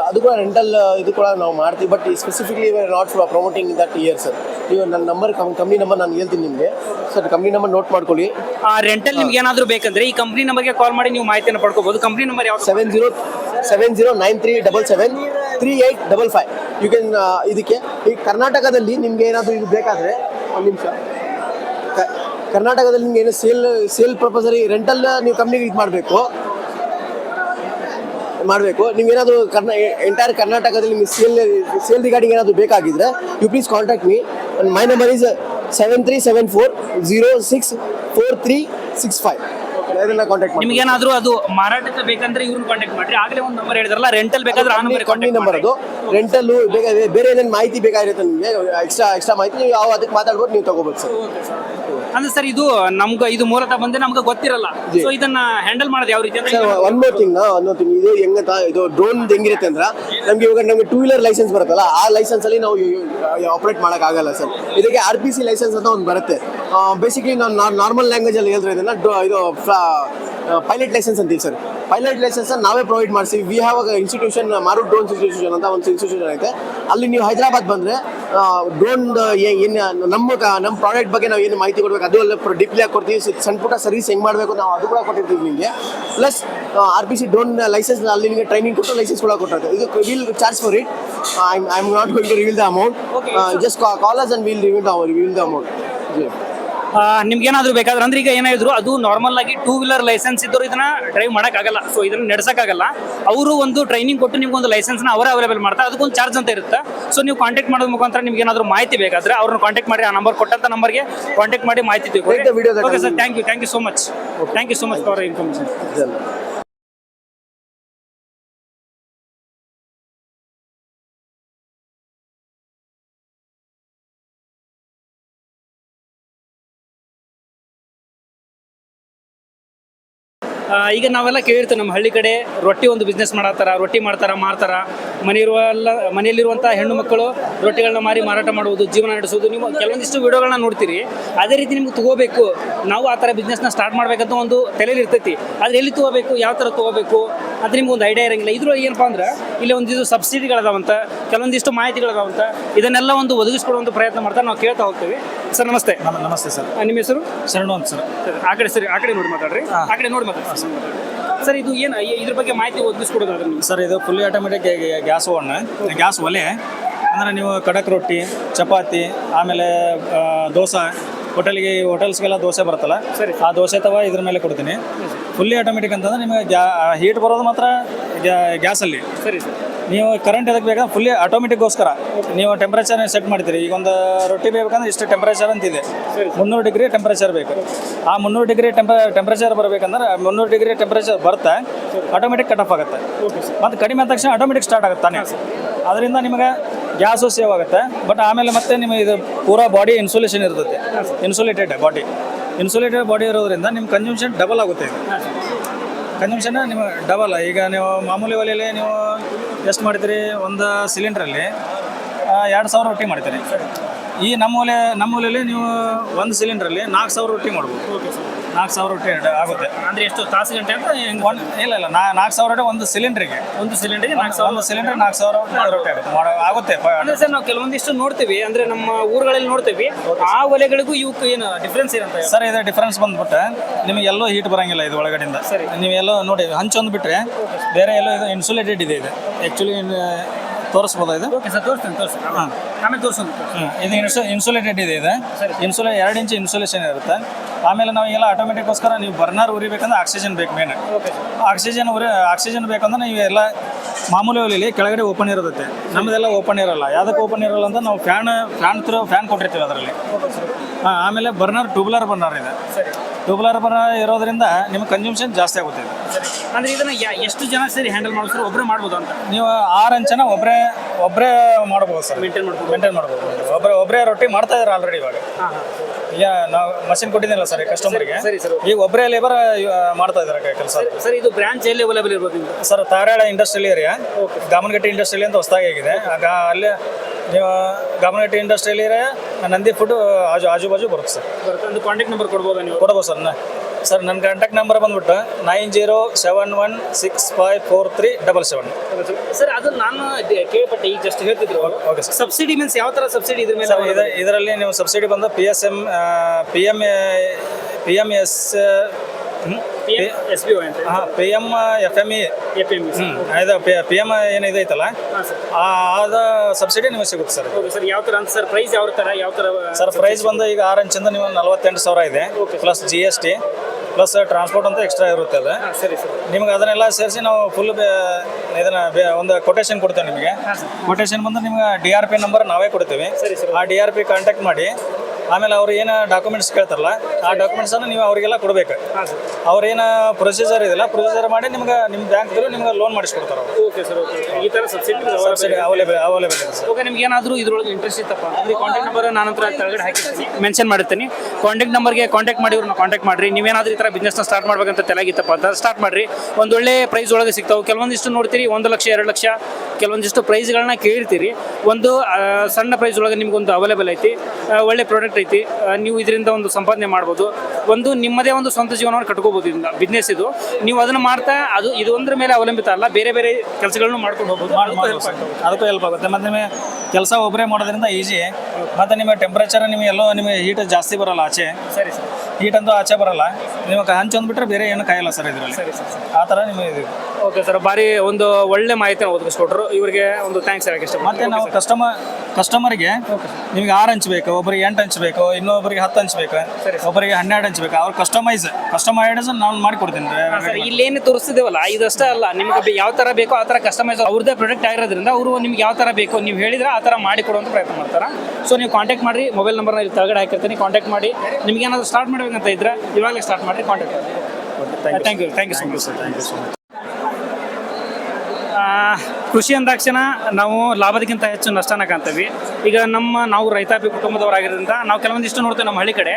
ಅದು ಕೂಡ ರೆಂಟಲ್ ಇದು ಕೂಡ ನಾವು ಮಾಡ್ತೀವಿ. But specifically not promoting that year sir ನೀವು ನನ್ನ ನಂಬರ್ ಕಂಪ್ನಿ ನಂಬರ್ ನಾನು ಹೇಳ್ತೀನಿ ನಿಮಗೆ. ಸರ್ ಕಂಪ್ನಿ ನಂಬರ್ ನೋಟ್ ಮಾಡ್ಕೊಳ್ಳಿ. ಆ ರೆಂಟಲ್ ನಿಮ್ಗೆ ಏನಾದರೂ ಬೇಕಂದ್ರೆ ಈ ಕಂಪ್ನಿ ನಂಬರ್ಗೆ ಕಾಲ್ ಮಾಡಿ ನೀವು ಮಾಹಿತಿಯನ್ನು ಪಡ್ಕೋಬಹುದು ಕಂಪ್ನಿ ನಂಬರ್ ಯಾವ seven zero seven zero nine three double seven three eight double five you can ಇದಕ್ಕೆ ಈ ಕರ್ನಾಟಕದಲ್ಲಿ ನಿಮ್ಗೆ ಏನಾದರೂ ಇದು ಬೇಕಾದರೆ ಒಂದು ನಿಮಿಷ. ಕರ್ನಾಟಕದಲ್ಲಿ ನಿಮ್ಗೆ ಏನು ಸೇಲ್ ಸೇಲ್ ಪ್ರಪೋಸರಿ ರೆಂಟಲ್ ನೀವು ಕಂಪ್ನಿಗೆ ಇದು ಮಾಡಬೇಕು. ಮಾಡಬೇಕು. ನಿಮ್ಗೇನಾದರೂ ಕರ್ನಾ ಎಂಟೈರ್ ಕರ್ನಾಟಕದಲ್ಲಿ ನಿಮಗೆ ಸೇಲ್ ಸೇಲ್ ರಿಗಾರ್ಡಿಂಗ್ ಏನಾದರೂ ಬೇಕಾಗಿದ್ರೆ you please contact me my number is seven three seven four zero six four three six five ಇದನ್ನ ಕಾಂಟ್ಯಾಕ್ಟ್ ಮಾಡಿ ನಿಮ್ಗೆ ಏನಾದರೂ ಅದು ಮಾರಾಟಕ್ಕೆ ಬೇಕಂದ್ರೆ ಇವ್ರನ್ನ ಕಾಂಟ್ಯಾಕ್ಟ್ ಮಾಡ್ರಿ. ಆಗಲೇ ಒಂದು ನಂಬರ್ ಹೇಳಿದ್ರಲ್ಲ ರೆಂಟಲ್ ಬೇಕಾದ್ರೆ ಆ ನಂಬರ್ ಕಂಪ್ನಿ ನಂಬರ್ ಅದು. ರೆಂಟಲ್ಲು ಬೇಕಾದ್ರೆ ಬೇರೆ ಏನೇನು ಮಾಹಿತಿ ಬೇಕಾಗಿರುತ್ತೆ ನಿಮಗೆ? ಎಕ್ಸ್ಟ್ರಾ ಎಕ್ಸ್ಟ್ರಾ ಮಾಹಿತಿ ನೀವು ಅದಕ್ಕೆ ಮಾತಾಡ್ಬೋದು ನೀವು ತಗೋಬೋದು ಸರ್. ಅಂದ್ರೆ ಸರ್ ಇದು ನಮ್ಗೆ ಇದು ಮೂಲತಃ ಬಂದೆ ನಮ್ಗೆ ಗೊತ್ತಿರಲ್ಲ. ಸೊ ಇದನ್ನ ಹ್ಯಾಂಡಲ್ ಮಾಡೋದು ಯಾವ ರೀತಿ ಅಂತ sir one more thing one more thing ಇದು ಹೆಂಗ ಇದು ಡ್ರೋನ್ ಹೆಂಗಿರುತ್ತೆ ಅಂದ್ರೆ ನಮ್ಗೆ ಇವಾಗ ನಮಗೆ ಟೂ ವೀಲರ್ ಲೈಸೆನ್ಸ್ ಬರುತ್ತಲ್ಲ ಆ ಲೈಸೆನ್ಸ್ ಅಲ್ಲಿ ನಾವು ಆಪರೇಟ್ ಆಗಲ್ಲ ಸರ್. ಇದಕ್ಕೆ ಆರ್ ಪಿ ಸಿ ಲೈಸೆನ್ಸ್ ಅಂತ ಒಂದು ಬರುತ್ತೆ. ಬೇಸಿಕಲಿ ನಾನು ನಾರ್ಮಲ್ ಲ್ಯಾಂಗ್ವೇಜ್ ಅಲ್ಲಿ ಹೇಳಿದ್ರೆ ಇದನ್ನ ಇದು ಪೈಲಟ್ ಲೈಸೆನ್ಸ್ ಅಂತೀವಿ ಸರ್. ಪೈಲಟ್ ಲೈಸೆನ್ಸ್ ನಾವೇ ಪ್ರೊವೈಡ್ ಮಾಡಿಸಿ we have institution Maru drones institution ಅಂತ ಒಂದು ಇನ್ಸ್ಟಿಟ್ಯೂಷನ್ ಐತೆ. ಅಲ್ಲಿ ನೀವು ಹೈದರಾಬಾದ್ ಬಂದ್ರೆ ಡ್ರೋನ್ ಏನು ನಮ್ಮ ನಮ್ಮ ಪ್ರಾಡಕ್ಟ್ ಬಗ್ಗೆ ನಾವು ಏನು ಮಾಹಿತಿ ಕೊಡ್ಬೇಕು? ಅದು ಅಲ್ಲ ಡಿಪ್ಲೇ ಕೊಡ್ತೀವಿ. ಸ- ಸಣ್ಣ ಪುಟ್ಟ ಸರ್ವಿಸ್ ಹೆಂಗ್ ಮಾಡಬೇಕು ನಾವು ಅದು ಕೂಡ ಕೊಟ್ಟಿರ್ತೀವಿ ನಿಮಗೆ. Plus R P C drone licence ಅಲ್ಲಿ ನಿಮಗೆ ಟ್ರೈನಿಂಗ್ ಕೊಟ್ಟು ಲೈಸೆನ್ಸ್ ಕೂಡ ಕೊಟ್ಟಿರ್ತೀವಿ. ಇದು will charge for it I I am not going to reveal the amount just callers and will reveal the reveal the amount ಆ, ನಿಮ್ಗೆ ಏನಾದ್ರು ಬೇಕಾದ್ರೆ ಅಂದ್ರೆ ಈಗ ಏನಾದ್ರು ಅದು ನಾರ್ಮಲ್ ಆಗಿ ಟೂ ವೀಲರ್ ಲೈಸೆನ್ಸ್ ಇದ್ದವರು ಇದನ್ನ ಡ್ರೈವ್ ಮಾಡೋಕ್ಕಾಗಲ್ಲ. ಆಗಲ್ಲ ಸೊ ಇದನ್ನ ನಡೆಸಕ್ಕಾಗಲ್ಲ. ಅವರು ಒಂದು ಟ್ರೈನಿಂಗ್ ಕೊಟ್ಟು ನಿಮ್ಗೆ ಒಂದು ಲೈಸೆನ್ಸ್ನ ಅವರೇ ಅವೈಲೇಬಲ್ ಮಾಡ್ತಾರೆ. ಅದಕ್ಕೊಂದು ಚಾರ್ಜ್ ಅಂತ ಇರುತ್ತೆ. ಸೊ ನೀವು ಕಾಂಟ್ಯಾಕ್ಟ್ ಮಾಡೋದ್ ಮುಖಾಂತರ ನಿಮ್ಗೆ ಏನಾದ್ರು ಮಾಹಿತಿ ಬೇಕಾದ್ರೆ ಅವ್ರನ್ನ ಕಾಂಟ್ಯಾಕ್ಟ್ ಮಾಡಿ ಆ ನಂಬರ್ ಕೊಟ್ಟಂತ ನಂಬರ್ಗೆ ಕಾಂಟ್ಯಾಕ್ಟ್ ಮಾಡಿ ಮಾಹಿತಿ ತಿಳ್ಕೊಳ್ಳಿ. Okay sir thank you thank you so much thank you so much for information ಈಗ ನಾವೆಲ್ಲ ಕೇಳಿರ್ತೀವಿ ನಮ್ಮ ಹಳ್ಳಿ ಕಡೆ ರೊಟ್ಟಿ ಒಂದು ಬಿಸ್ನೆಸ್ ಮಾಡತ್ತಾರ ರೊಟ್ಟಿ ಮಾಡ್ತಾರ ಮಾರ್ತಾರ. ಮನೆಯಿರುವಲ್ಲ ಮನೆಯಲ್ಲಿರುವಂಥ ಹೆಣ್ಣು ಮಕ್ಕಳು ರೊಟ್ಟಿಗಳನ್ನ ಮಾರಿ ಮಾರಾಟ ಮಾಡುವುದು ಜೀವನ ನಡೆಸೋದು ನೀವು ಕೆಲವೊಂದಿಷ್ಟು ವಿಡಿಯೋಗಳನ್ನ ನೋಡ್ತೀರಿ. ಅದೇ ರೀತಿ ನಿಮ್ಗೆ ತಗೋಬೇಕು. ನಾವು ಆ ಥರ ಬಿಸ್ನೆಸ್ನ ಸ್ಟಾರ್ಟ್ ಮಾಡಬೇಕಂತ ಒಂದು ತಲೆಯಲ್ಲಿ ಇರ್ತೈತಿ. ಆದ್ರೆ ಎಲ್ಲಿ ತಗೋಬೇಕು ಯಾವ ಥರ ತಗೋಬೇಕು ಅಂತ ನಿಮ್ಗೆ ಒಂದು ಐಡಿಯಾ ಇರಂಗಿಲ್ಲ. ಇದ್ರೂ ಏನಪ್ಪಾ ಅಂದ್ರೆ ಇಲ್ಲಿ ಒಂದಿಷ್ಟು ಸಬ್ಸಿಡಿಗಳದಾವಂತ ಕೆಲವೊಂದಿಷ್ಟು ಮಾಹಿತಿಗಳದಾವಂತ ಇದನ್ನೆಲ್ಲ ಒಂದು ಒದಗಿಸ್ಕೊಡುವಂಥ ಪ್ರಯತ್ನ ಮಾಡ್ತಾ ನಾವು ಕೇಳ್ತಾ ಹೋಗ್ತೀವಿ. ಸರ್ ನಮಸ್ತೆ. ನಮ- ನಮಸ್ತೆ ಸರ್. ನಿಮ್ಮ ಹೆಸರು? ಶರಣು ಅಂತ ಸರ್. ಸರ್, ಆ ಕಡೆ ಸರಿ ಆ ಕಡೆ ನೋಡಿ ಮಾತಾಡ್ರಿ. ಆ ಕಡೆ ನೋಡಿ ಮಾತಾಡ್ರಿ. ಸರ್ ಇದು ಏನು ಇದ್ರ ಬಗ್ಗೆ ಮಾಹಿತಿ ಒದಗಿಸ್ಕೊಡೋದಾದ್ರೆ ನೀವು ಸರ್ ಇದು fully automatic gas oven gas ಒಲೆ. ಅಂದರೆ ನೀವು ಕಡಕ್ ರೊಟ್ಟಿ ಚಪಾತಿ ಆಮೇಲೆ ದೋಸೆ. ಹೋಟೆಲ್ಗೆ ಹೋಟೆಲ್ಸ್ಗೆಲ್ಲ ದೋಸೆ ಬರುತ್ತಲ್ಲ ಸರಿ. ಆ ದೋಸೆ ತವ ಇದ್ರ ಮೇಲೆ ಕೊಡ್ತೀನಿ. ಫುಲ್ಲಿ ಆಟೋಮೆಟಿಕ್ ಅಂತಂದ್ರೆ ನಿಮಗೆ ಗ್ಯಾ ಹೀಟ್ ಬರೋದು ಮಾತ್ರ ಗ್ಯಾಸಲ್ಲಿ. ಸರಿ ಸರ್. ನೀವು ಕರೆಂಟ್ ಎದಕ್ಕೆ ಬೇಕಂದ್ರೆ ಫುಲ್ಲಿ ಆಟೋಮೆಟಿಕ್ಗೋಸ್ಕರ ನೀವು ಟೆಂಪ್ರೇಚರ್ ಸೆಟ್ ಮಾಡ್ತೀರಿ? ಈಗ ಒಂದು ರೊಟ್ಟಿ ಬೇಕಂದ್ರೆ ಇಷ್ಟು ಟೆಂಪ್ರೇಚರ್ ಅಂತಿದೆ ಮುನ್ನೂರು ಡಿಗ್ರಿ ಟೆಂಪ್ರೇಚರ್ ಬೇಕು. ಆ ಮುನ್ನೂರು ಡಿಗ್ರಿ ಟೆಂಪ ಟೆಂಪ್ರೇಚರ್ ಬರಬೇಕಂದ್ರೆ ಮುನ್ನೂರು ಡಿಗ್ರಿ ಟೆಂಪ್ರೇಚರ್ ಬರುತ್ತೆ ಆಟೋಮೆಟಿಕ್ ಕಟ್ ಆಫ್ ಆಗುತ್ತೆ. ಮತ್ತು ಕಡಿಮೆ ಆದ ತಕ್ಷಣ ಆಟೋಮೆಟಿಕ್ ಸ್ಟಾರ್ಟ್ ಆಗುತ್ತೆ ತಾನೇ. ಅದರಿಂದ ನಿಮಗೆ ಗ್ಯಾಸು ಸೇವ್ ಆಗುತ್ತೆ. ಬಟ್ ಆಮೇಲೆ ಮತ್ತೆ ನಿಮಗೆ ಇದು ಪೂರಾ ಬಾಡಿ ಇನ್ಸುಲೇಷನ್ ಇರ್ತೈತೆ ಇನ್ಸುಲೇಟೆಡ್ ಬಾಡಿ ಇನ್ಸುಲೇಟೆಡ್ ಬಾಡಿ ಇರೋದ್ರಿಂದ ನಿಮ್ಮ ಕನ್ಸಂಪ್ಷನ್ ಡಬಲ್ ಆಗುತ್ತೆ ಇದು ಕನ್ಸಂಪ್ಷನ್ ನಿಮ್ಮ ಡಬಲ್. ಈಗ ನೀವು ಮಾಮೂಲಿ ಒಲೆಯಲ್ಲಿ ನೀವು ಎಷ್ಟು ಮಾಡ್ತೀರಿ ಒಂದು ಸಿಲಿಂಡ್ರಲ್ಲಿ ಎರಡು ಸಾವಿರ ರೊಟ್ಟಿ ಮಾಡ್ತೀರಿ ಈ ನಮ್ಮ ಒಲೆ, ನಮ್ಮ ಒಲೆಯಲ್ಲಿ ನೀವು ಒಂದು ಸಿಲಿಂಡ್ರಲ್ಲಿ ನಾಲ್ಕು ಸಾವಿರ ರೊಟ್ಟಿ ಮಾಡ್ಬೋದು. ನಾಲ್ಕು ಸಾವಿರ ರೂಪಾಯಿ ಆಗುತ್ತೆ. ಅಂದ್ರೆ ಎಷ್ಟು ತಾಸು ಗಂಟೆ ಅಂತ ಹೆಂಗ್ ಇಲ್ಲ ಇಲ್ಲ ನಾ ನಾಲ್ಕು ಸಾವಿರ ರೂಪಾಯಿ ಒಂದು ಸಿಲಿಂಡ್ರಿಗೆ ಒಂದು ಸಿಲಿಂಡರ್ಗೆ ನಾಲ್ಕು ಸಾವಿರ ಒಂದು ಸಿಲಿಂಡರ್ ನಾಲ್ಕು ಸಾವಿರ ರೂಪಾಯಿ ಆಗುತ್ತೆ. ಮಾಡೋ ಆಗುತ್ತೆ. ಪ- ಅಂದ್ರೆ ಸರ್ ನಾವು ಕೆಲವೊಂದಿಷ್ಟು ನೋಡ್ತೀವಿ. ಅಂದ್ರೆ ನಮ್ಮ ಊರುಗಳಲ್ಲಿ ನೋಡ್ತೀವಿ. ಆ ಒಲೆಗಳಿಗೂ ಇವಕ್ಕೂ ಏನು ಡಿಫ್ರೆನ್ಸ್ ಏನಂತ ಸರ್ ಇದು ಡಿಫ್ರೆನ್ಸ್ ಬಂದ್ಬಿಟ್ಟು ನಿಮಗೆ ಎಲ್ಲೋ ಹೀಟ್ ಬರಂಗಿಲ್ಲ ಇದು ಒಳಗಡೆಯಿಂದ. ಸರಿ. ನೀವು ಎಲ್ಲೋ ನೋಡಿ ಹಂಚೊಂದು ಬಿಟ್ರೆ ಬೇರೆ ಎಲ್ಲೋ ಇದು ಇನ್ಸುಲೇಟೆಡ್ ಇದೆ ಇದು. ಆ್ಯಕ್ಚುಲಿ ತೋರಿಸ್ಬೋದಾ ಇದು? ಓಕೆ ಸರ್ ತೋರಿಸ್ತೀನಿ ತೋರಿಸ್ತೀನಿ. ಆಮೇಲೆ ತೋರಿಸೋದು. ಇದು ಇನ್ಸು ಇನ್ಸುಲೇಟೆಡ್ ಇದೆ ಇದು. ಇನ್ಸುಲೇ ಎರಡು ಇಂಚು ಇನ್ಸುಲೇಷನ್ ಇರುತ್ತೆ. ಆಮೇಲೆ ನಾವೆಲ್ಲ ಆಟೋಮೆಟಿಕ್ಗೋಸ್ಕರ ನೀವು ಬರ್ನರ್ ಉರಿಬೇಕಂದ್ರೆ ಆಕ್ಸಿಜನ್ ಬೇಕು ಮೇನ್ ಆಕ್ಸಿಜನ್ ಉರಿ ಆಕ್ಸಿಜನ್ ಬೇಕಂದ್ರೆ ನೀವು ಎಲ್ಲ ಮಾಮೂಲಿ ಒಲೆಯಲ್ಲಿ ಕೆಳಗಡೆ ಓಪನ್ ಇರುತ್ತೆ. ನಮ್ಮದೆಲ್ಲ ಓಪನ್ ಇರಲ್ಲ. ಯಾವುದಕ್ಕೆ ಓಪನ್ ಇರಲ್ಲ ಅಂತ ನಾವು ಫ್ಯಾನ್ ಫ್ಯಾನ್ ತ್ರೂ ಫ್ಯಾನ್ ಕೊಟ್ಟಿರ್ತೀವಿ ಅದರಲ್ಲಿ. ಹಾಂ ಆಮೇಲೆ ಬರ್ನರ್ ಟ್ಯೂಬ್ಲರ್ ಬರ್ನರ್ ಇದೆ. ಸರಿ. ಟ್ಯೂಬ್ಲರ್ ಬರ ಇರೋದ್ರಿಂದ ನಿಮ್ಗೆ ಕನ್ಸ್ಯೂಮ್ಷನ್ ಜಾಸ್ತಿ ಆಗುತ್ತೆ. ಅಂದ್ರೆ ಇದನ್ನ ಯಾ- ಎಷ್ಟು ಜನ ಸೇರಿ ಹ್ಯಾಂಡಲ್ ಮಾಡೋದು ಸರ್ ಒಬ್ಬರೇ ಮಾಡ್ಬೋದು ಅಂತ. ನೀವು ಆರು ಅಂಚನ ಒಬ್ಬರೇ ಒಬ್ಬರೇ ಮಾಡ್ಬೋದು ಸರ್. ಮೇಂಟೈನ್ ಮಾಡ್ಬೋದು. ಮೇಂಟೈನ್ ಮಾಡ್ಬೋದು. ಒಬ್ಬರೇ ಒಬ್ಬರೇ ರೊಟ್ಟಿ ಮಾಡ್ತಾ ಇದ್ದಾರೆ ಆಲ್ರೆಡಿ ಇವಾಗ. ಹಾಂ ಹಾಂ. ಈಗ ನಾವು ಮಷಿನ್ ಕೊಟ್ಟಿದ್ದಿಲ್ಲ ಸರ್ ಕಸ್ಟಮರ್ಗೆ ಸರಿ ಸರ್ ಈಗ ಒಬ್ಬರೇ ಲೇಬರ್ ಮಾಡ್ತಾ ಇದ್ದಾರೆ ಕೆಲಸ. ಸರ್ ಇದು ಬ್ರಾಂಚ್ ಎಲ್ಲಿ ಅವೈಲೇಬಲ್ ಇರ್ಬೋದು ನಿಮ್ದು? Sir Tarala industrial area Damanagatti industrial ಅಂತ ಹೊಸದಾಗಿ ಆಗಿದೆ. ಆಗ ಅಲ್ಲಿ ನೀವು Gamanagatti industrial area Nandi food ಆಜು ಆಜು ಬಾಜು ಬರುತ್ತೆ ಸರ್. ಬರುತ್ತೆ. ಒಂದು ಕಾಂಟ್ಯಾಕ್ಟ್ ನಂಬರ್ ಕೊಡ್ಬೋದಾ ನೀವು? ಕೊಡ್ಬೋದು ಸರ್ ನ- ಸರ್ ನನ್ನ ಕಾಂಟ್ಯಾಕ್ಟ್ ನಂಬರ್ ಬಂದ್ಬಿಟ್ಟು nine zero seven one six five four three double seven sir ಅದು ನಾನು ಕೇಳ್ಪಟ್ಟೆ ಈಗ ಜಸ್ಟ್ ಹೇಳ್ತಿದ್ರು ಓಕೆ ಸರ್ ಸಬ್ಸಿಡಿ ಮೀನ್ಸ್ ಯಾವ ಥರ ಸಬ್ಸಿಡಿ ಇದ್ರ ಮೇಲೆ ಇದರಲ್ಲಿ ನೀವು ಸಬ್ಸಿಡಿ ಬಂದು P S M P M P M S S B O ಅಂತ ಹಾಂ P M F M E F M ಇದು ಪಿ ಎಂ ಏನಿದೆ ಐತಲ್ಲ? ಆದ ಸಬ್ಸಿಡಿ ನಿಮಗೆ ಸಿಗುತ್ತೆ ಸರ್ ಸರ್ ಯಾವ ಥರ ಅಂತ ಸರ್ ಪ್ರೈಸ್ ಯಾವ ಥರ ಯಾವ ಥರ ಸರ್ ಪ್ರೈಸ್ ಬಂದು ಈಗ ಆರು ಇಂಚಿಂದ ನೀವು ನಲವತ್ತೆಂಟು ಸಾವಿರ ಇದೆ. Plus G S T plus transport ಅಂತ ಎಕ್ಸ್ಟ್ರಾ ಇರುತ್ತೆ ಅದು. ಸರಿ ಸರ್ ನಿಮ್ಗೆ ಅದನ್ನೆಲ್ಲ ಸೇರಿಸಿ ನಾವು ಫುಲ್ ಇದನ್ನ ಒಂದು ಕೊಟೇಶನ್ ಕೊಡ್ತೇವೆ ನಿಮಗೆ. ಕೊಟೇಶನ್ ಬಂದು ನಿಮ್ಗೆ ಡಿ ಆರ್ ಪಿ ನಂಬರ್ ನಾವೇ ಕೊಡ್ತೀವಿ. ಸರಿ ಸರ್ ಆ ಡಿ ಆರ್ ಪಿ ಕಾಂಟ್ಯಾಕ್ಟ್ ಮಾಡಿ. ಆಮೇಲೆ ಅವ್ರು ಏನು ಡಾಕ್ಯುಮೆಂಟ್ಸ್ ಕೇಳ್ತಾರಲ್ಲ ಆ ಡಾಕ್ಯುಮೆಂಟ್ಸನ್ನು ನೀವು ಅವರಿಗೆಲ್ಲ ಕೊಡಬೇಕು. ಅವ್ರೇನು ಪ್ರೊಸೀಜರ್ ಇದೆಯಲ್ಲ ಪ್ರೊಸೀಜರ್ ಮಾಡಿ ನಿಮ್ಗೆ ನಿಮ್ಮ ಬ್ಯಾಂಕ್ ನಿಮ್ಗೆ ಲೋನ್ ಮಾಡಿಸ್ಕೊಡ್ತಾರೆ ಓಕೆ ಸರ್ ಓಕೆ ಈ ತರ ಸಬ್ಸಿಡಿ ಸಬ್ಸಿಡಿ ಅವೈಲೇಬಲ್ ಅವೈಲೇಬಲ್ ಇದೆ. ಸರ್ ಓಕೆ ನಿಮ್ಗೆ ಏನಾದರೂ ಇದ್ರೊಳಗೆ ಇಂಟ್ರೆಸ್ಟ್ ಇತ್ತಪ್ಪ? ಅಂದ್ರೆ ಕಾಂಟ್ಯಾಕ್ಟ್ ನಂಬರ್ ನಾನು ಕೆಳಗಡೆ ಹಾಕಿ ಮೆನ್ಷನ್ ಮಾಡಿರ್ತೀನಿ. ಕಾಂಟ್ಯಾಕ್ಟ್ ನಂಬರ್ಗೆ ಕಾಂಟ್ಯಾಕ್ಟ್ ಮಾಡಿ ಇವ್ರನ್ನ ಕಾಂಟ್ಯಾಕ್ಟ್ ಮಾಡಿರಿ. ನೀವೇನಾದ್ರೂ ಈ ಥರ ಬಿಸ್ನೆಸ್ನ ಸ್ಟಾರ್ಟ್ ಮಾಡ್ಬೇಕಂತ ತಲೆಗಿತ್ತಪ್ಪ ಅಂತ ಸ್ಟಾರ್ಟ್ ಮಾಡಿರಿ. ಒಂದೊಳ್ಳೆ ಪ್ರೈಸ್ ಒಳಗೆ ಸಿಗ್ತಾವೆ. ಕೆಲವೊಂದಿಷ್ಟು ನೋಡ್ತೀರಿ ಒಂದು ಲಕ್ಷ ಎರಡು ಲಕ್ಷ ಕೆಲವೊಂದಿಷ್ಟು ಪ್ರೈಸ್ಗಳನ್ನ ಕೇಳಿರ್ತೀರಿ. ಒಂದು ಸಣ್ಣ ಪ್ರೈಸ್ ಒಳಗೆ ನಿಮ್ಗೊಂದು ಅವೈಲೇಬಲ್ ಐತಿ. ಒಳ್ಳೆ ಪ್ರಾಡಕ್ಟ್ ಐತಿ ನೀವು ಇದರಿಂದ ಒಂದು ಸಂಪಾದನೆ ಮಾಡ್ಬೋದು. ಒಂದು ನಿಮ್ಮದೇ ಒಂದು ಸ್ವಂತ ಜೀವನವನ್ನು ಕಟ್ಕೋಬೋದು ಇದರಿಂದ ಬಿಸ್ನೆಸ್ ಇದು. ನೀವು ಅದನ್ನು ಮಾಡ್ತಾ ಅದು ಇದು ಒಂದ್ರ ಮೇಲೆ ಅವಲಂಬಿತ ಅಲ್ಲ ಬೇರೆ ಬೇರೆ ಕೆಲಸಗಳನ್ನು ಮಾಡ್ಕೊಂಡು ಹೋಗ್ಬೋದು. ಅದಕ್ಕೂ ಹೆಲ್ಪ್ ಆಗುತ್ತೆ. ಮತ್ತು ನಿಮಗೆ ಕೆಲಸ ಒಬ್ಬರೇ ಮಾಡೋದ್ರಿಂದ ಈಸಿ ಮತ್ತು ನಿಮ್ಮ ಟೆಂಪ್ರೇಚರ್ ನಿಮಗೆ ಎಲ್ಲೋ ನಿಮಗೆ ಹೀಟ್ ಜಾಸ್ತಿ ಬರಲ್ಲ ಆಚೆ. ಸರಿ ಸರ್. ಹೀಟ್ ಅಂತೂ ಆಚೆ ಬರಲ್ಲ. ನಿಮಗೆ ಹಂಚ್ ಬಿಟ್ಟರೆ ಬೇರೆ ಏನು ಕಾಯಿಲ್ಲ ಸರ್ ಇದರಲ್ಲಿ. ಸರಿ ಸರ್ ಆ ಥರ ನಿಮಗೆ ಇದು. ಓಕೆ ಸರ್ ಭಾರಿ ಒಂದು ಒಳ್ಳೆ ಮಾಹಿತಿ ಒದಗಿಸ್ಕೊಟ್ರು. ಇವರಿಗೆ ಒಂದು ಥ್ಯಾಂಕ್ಸ್ ಹೇಳಕ್ಕೆ ಇಷ್ಟ ಮತ್ತೆ ನಾವು ಕಸ್ಟಮರ್ ಕಸ್ಟಮರ್ಗೆ ನಿಮ್ಗೆ ಆರು ಹಂಚ್ಬೇಕು ಒಬ್ಬರಿಗೆ ಎಂಟು ಹಂಚ್ಬೇಕು ಇನ್ನೊಬ್ಬರಿಗೆ ಹತ್ತು ಹಂಚ್ಬೇಕು ಒಬ್ಬರಿಗೆ ಹನ್ನೆರಡು ಹಂಚ್ಬೇಕು ಅವ್ರು ಕಸ್ಟಮೈಸ್ ಕಸ್ಟಮೈಸ್ ನಾನು ಮಾಡಿಕೊಡ್ತೀನಿ ಸರ್. ಇಲ್ಲೇನು ತೋರಿಸಿದೇವಲ್ಲ ಇದಷ್ಟೇ ಅಲ್ಲ. ನಿಮ್ಗೆ ಯಾವ ಥರ ಬೇಕೋ ಆ ಥರ ಕಸ್ಟಮೈಸ್ ಅವ್ರದ್ದೇ ಪ್ರಾಡಕ್ಟ್ ಆಗಿರೋದ್ರಿಂದ ಅವರು ನಿಮ್ಗೆ ಯಾವ ಥರ ಬೇಕೋ ನೀವು ಹೇಳಿದ್ರೆ ಆ ಥರ ಮಾಡಿ ಕೊಡುವಂಥ ಪ್ರಯತ್ನ ಮಾಡ್ತಾರೆ? ಸೊ ನೀವು ಕಾಂಟ್ಯಾಕ್ಟ್ ಮಾಡಿ ಮೊಬೈಲ್ ನಂಬರ್ನ ಇಲ್ಲಿ ಕೆಳಗಡೆ ಹಾಕಿರ್ತೀನಿ. ಕಾಂಟ್ಯಾಕ್ಟ್ ಮಾಡಿ. ನಿಮ್ಗೆ ಏನಾದರೂ ಸ್ಟಾರ್ಟ್ ಮಾಡಬೇಕಂತ ಇದ್ರೆ ಇವಾಗಲೇ ಸ್ಟಾರ್ಟ್ ಮಾಡಿ. ಕಾಂಟ್ಯಾಕ್ಟ್ ಮಾಡಿ thank you thank you so much sir thank you so much ಆ, ಕೃಷಿ ಅಂದಾಕ್ಷಣ ನಾವು ಲಾಭದಕ್ಕಿಂತ ಹೆಚ್ಚು ನಷ್ಟನ ಕಾಣ್ತೀವಿ. ಈಗ ನಮ್ಮ ನಾವು ರೈತಾಪಿ ಕುಟುಂಬದವರಾಗಿರೋದ್ರಿಂದ ನಾವು ಕೆಲವೊಂದಿಷ್ಟು ನೋಡ್ತೇವೆ ನಮ್ಮ ಹಳ್ಳಿ ಕಡೆ.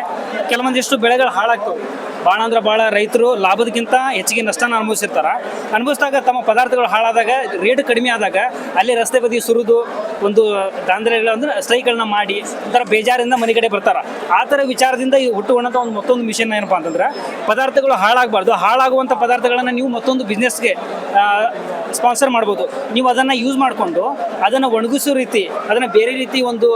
ಕೆಲವೊಂದಿಷ್ಟು ಬೆಳೆಗಳು ಹಾಳಾಗ್ತವೆ. ಭಾಳ ಅಂದ್ರೆ ಭಾಳ ರೈತರು ಲಾಭದಕ್ಕಿಂತ ಹೆಚ್ಚಿಗೆ ನಷ್ಟನ ಅನುಭವಿಸಿರ್ತಾರೆ. ಅನುಭವಿಸಿದಾಗ ತಮ್ಮ ಪದಾರ್ಥಗಳು ಹಾಳಾದಾಗ ರೇಟ್ ಕಡಿಮೆ ಆದಾಗ, ಅಲ್ಲಿ ರಸ್ತೆ ಬದಿ ಸುರಿದು ಒಂದು ಅಂದ್ರೆ ಸ್ಟ್ರೈಕ್ಗಳನ್ನ ಮಾಡಿ, ಒಂಥರ ಬೇಜಾರಿಂದ ಮನೆ ಕಡೆ ಬರ್ತಾರೆ. ಆ ಥರ ವಿಚಾರದಿಂದ ಈ ಹುಟ್ಟುವಂಥ ಒಂದು ಮತ್ತೊಂದು ಮಿಷನ್ ಏನಪ್ಪ ಅಂತಂದ್ರೆ, ಪದಾರ್ಥಗಳು ಹಾಳಾಗಬಾರ್ದು. ಹಾಳಾಗುವಂಥ ಪದಾರ್ಥಗಳನ್ನು ನೀವು ಮತ್ತೊಂದು ಬಿಸ್ನೆಸ್ಗೆ ಸ್ಪಾನ್ಸರ್ ಮಾಡ್ಬೋದು. ನೀವು ಅದನ್ನು ಯೂಸ್ ಮಾಡಿಕೊಂಡು, ಅದನ್ನು ಒಣಗಿಸೋ ರೀತಿ, ಅದನ್ನು ಬೇರೆ ರೀತಿ ಒಂದು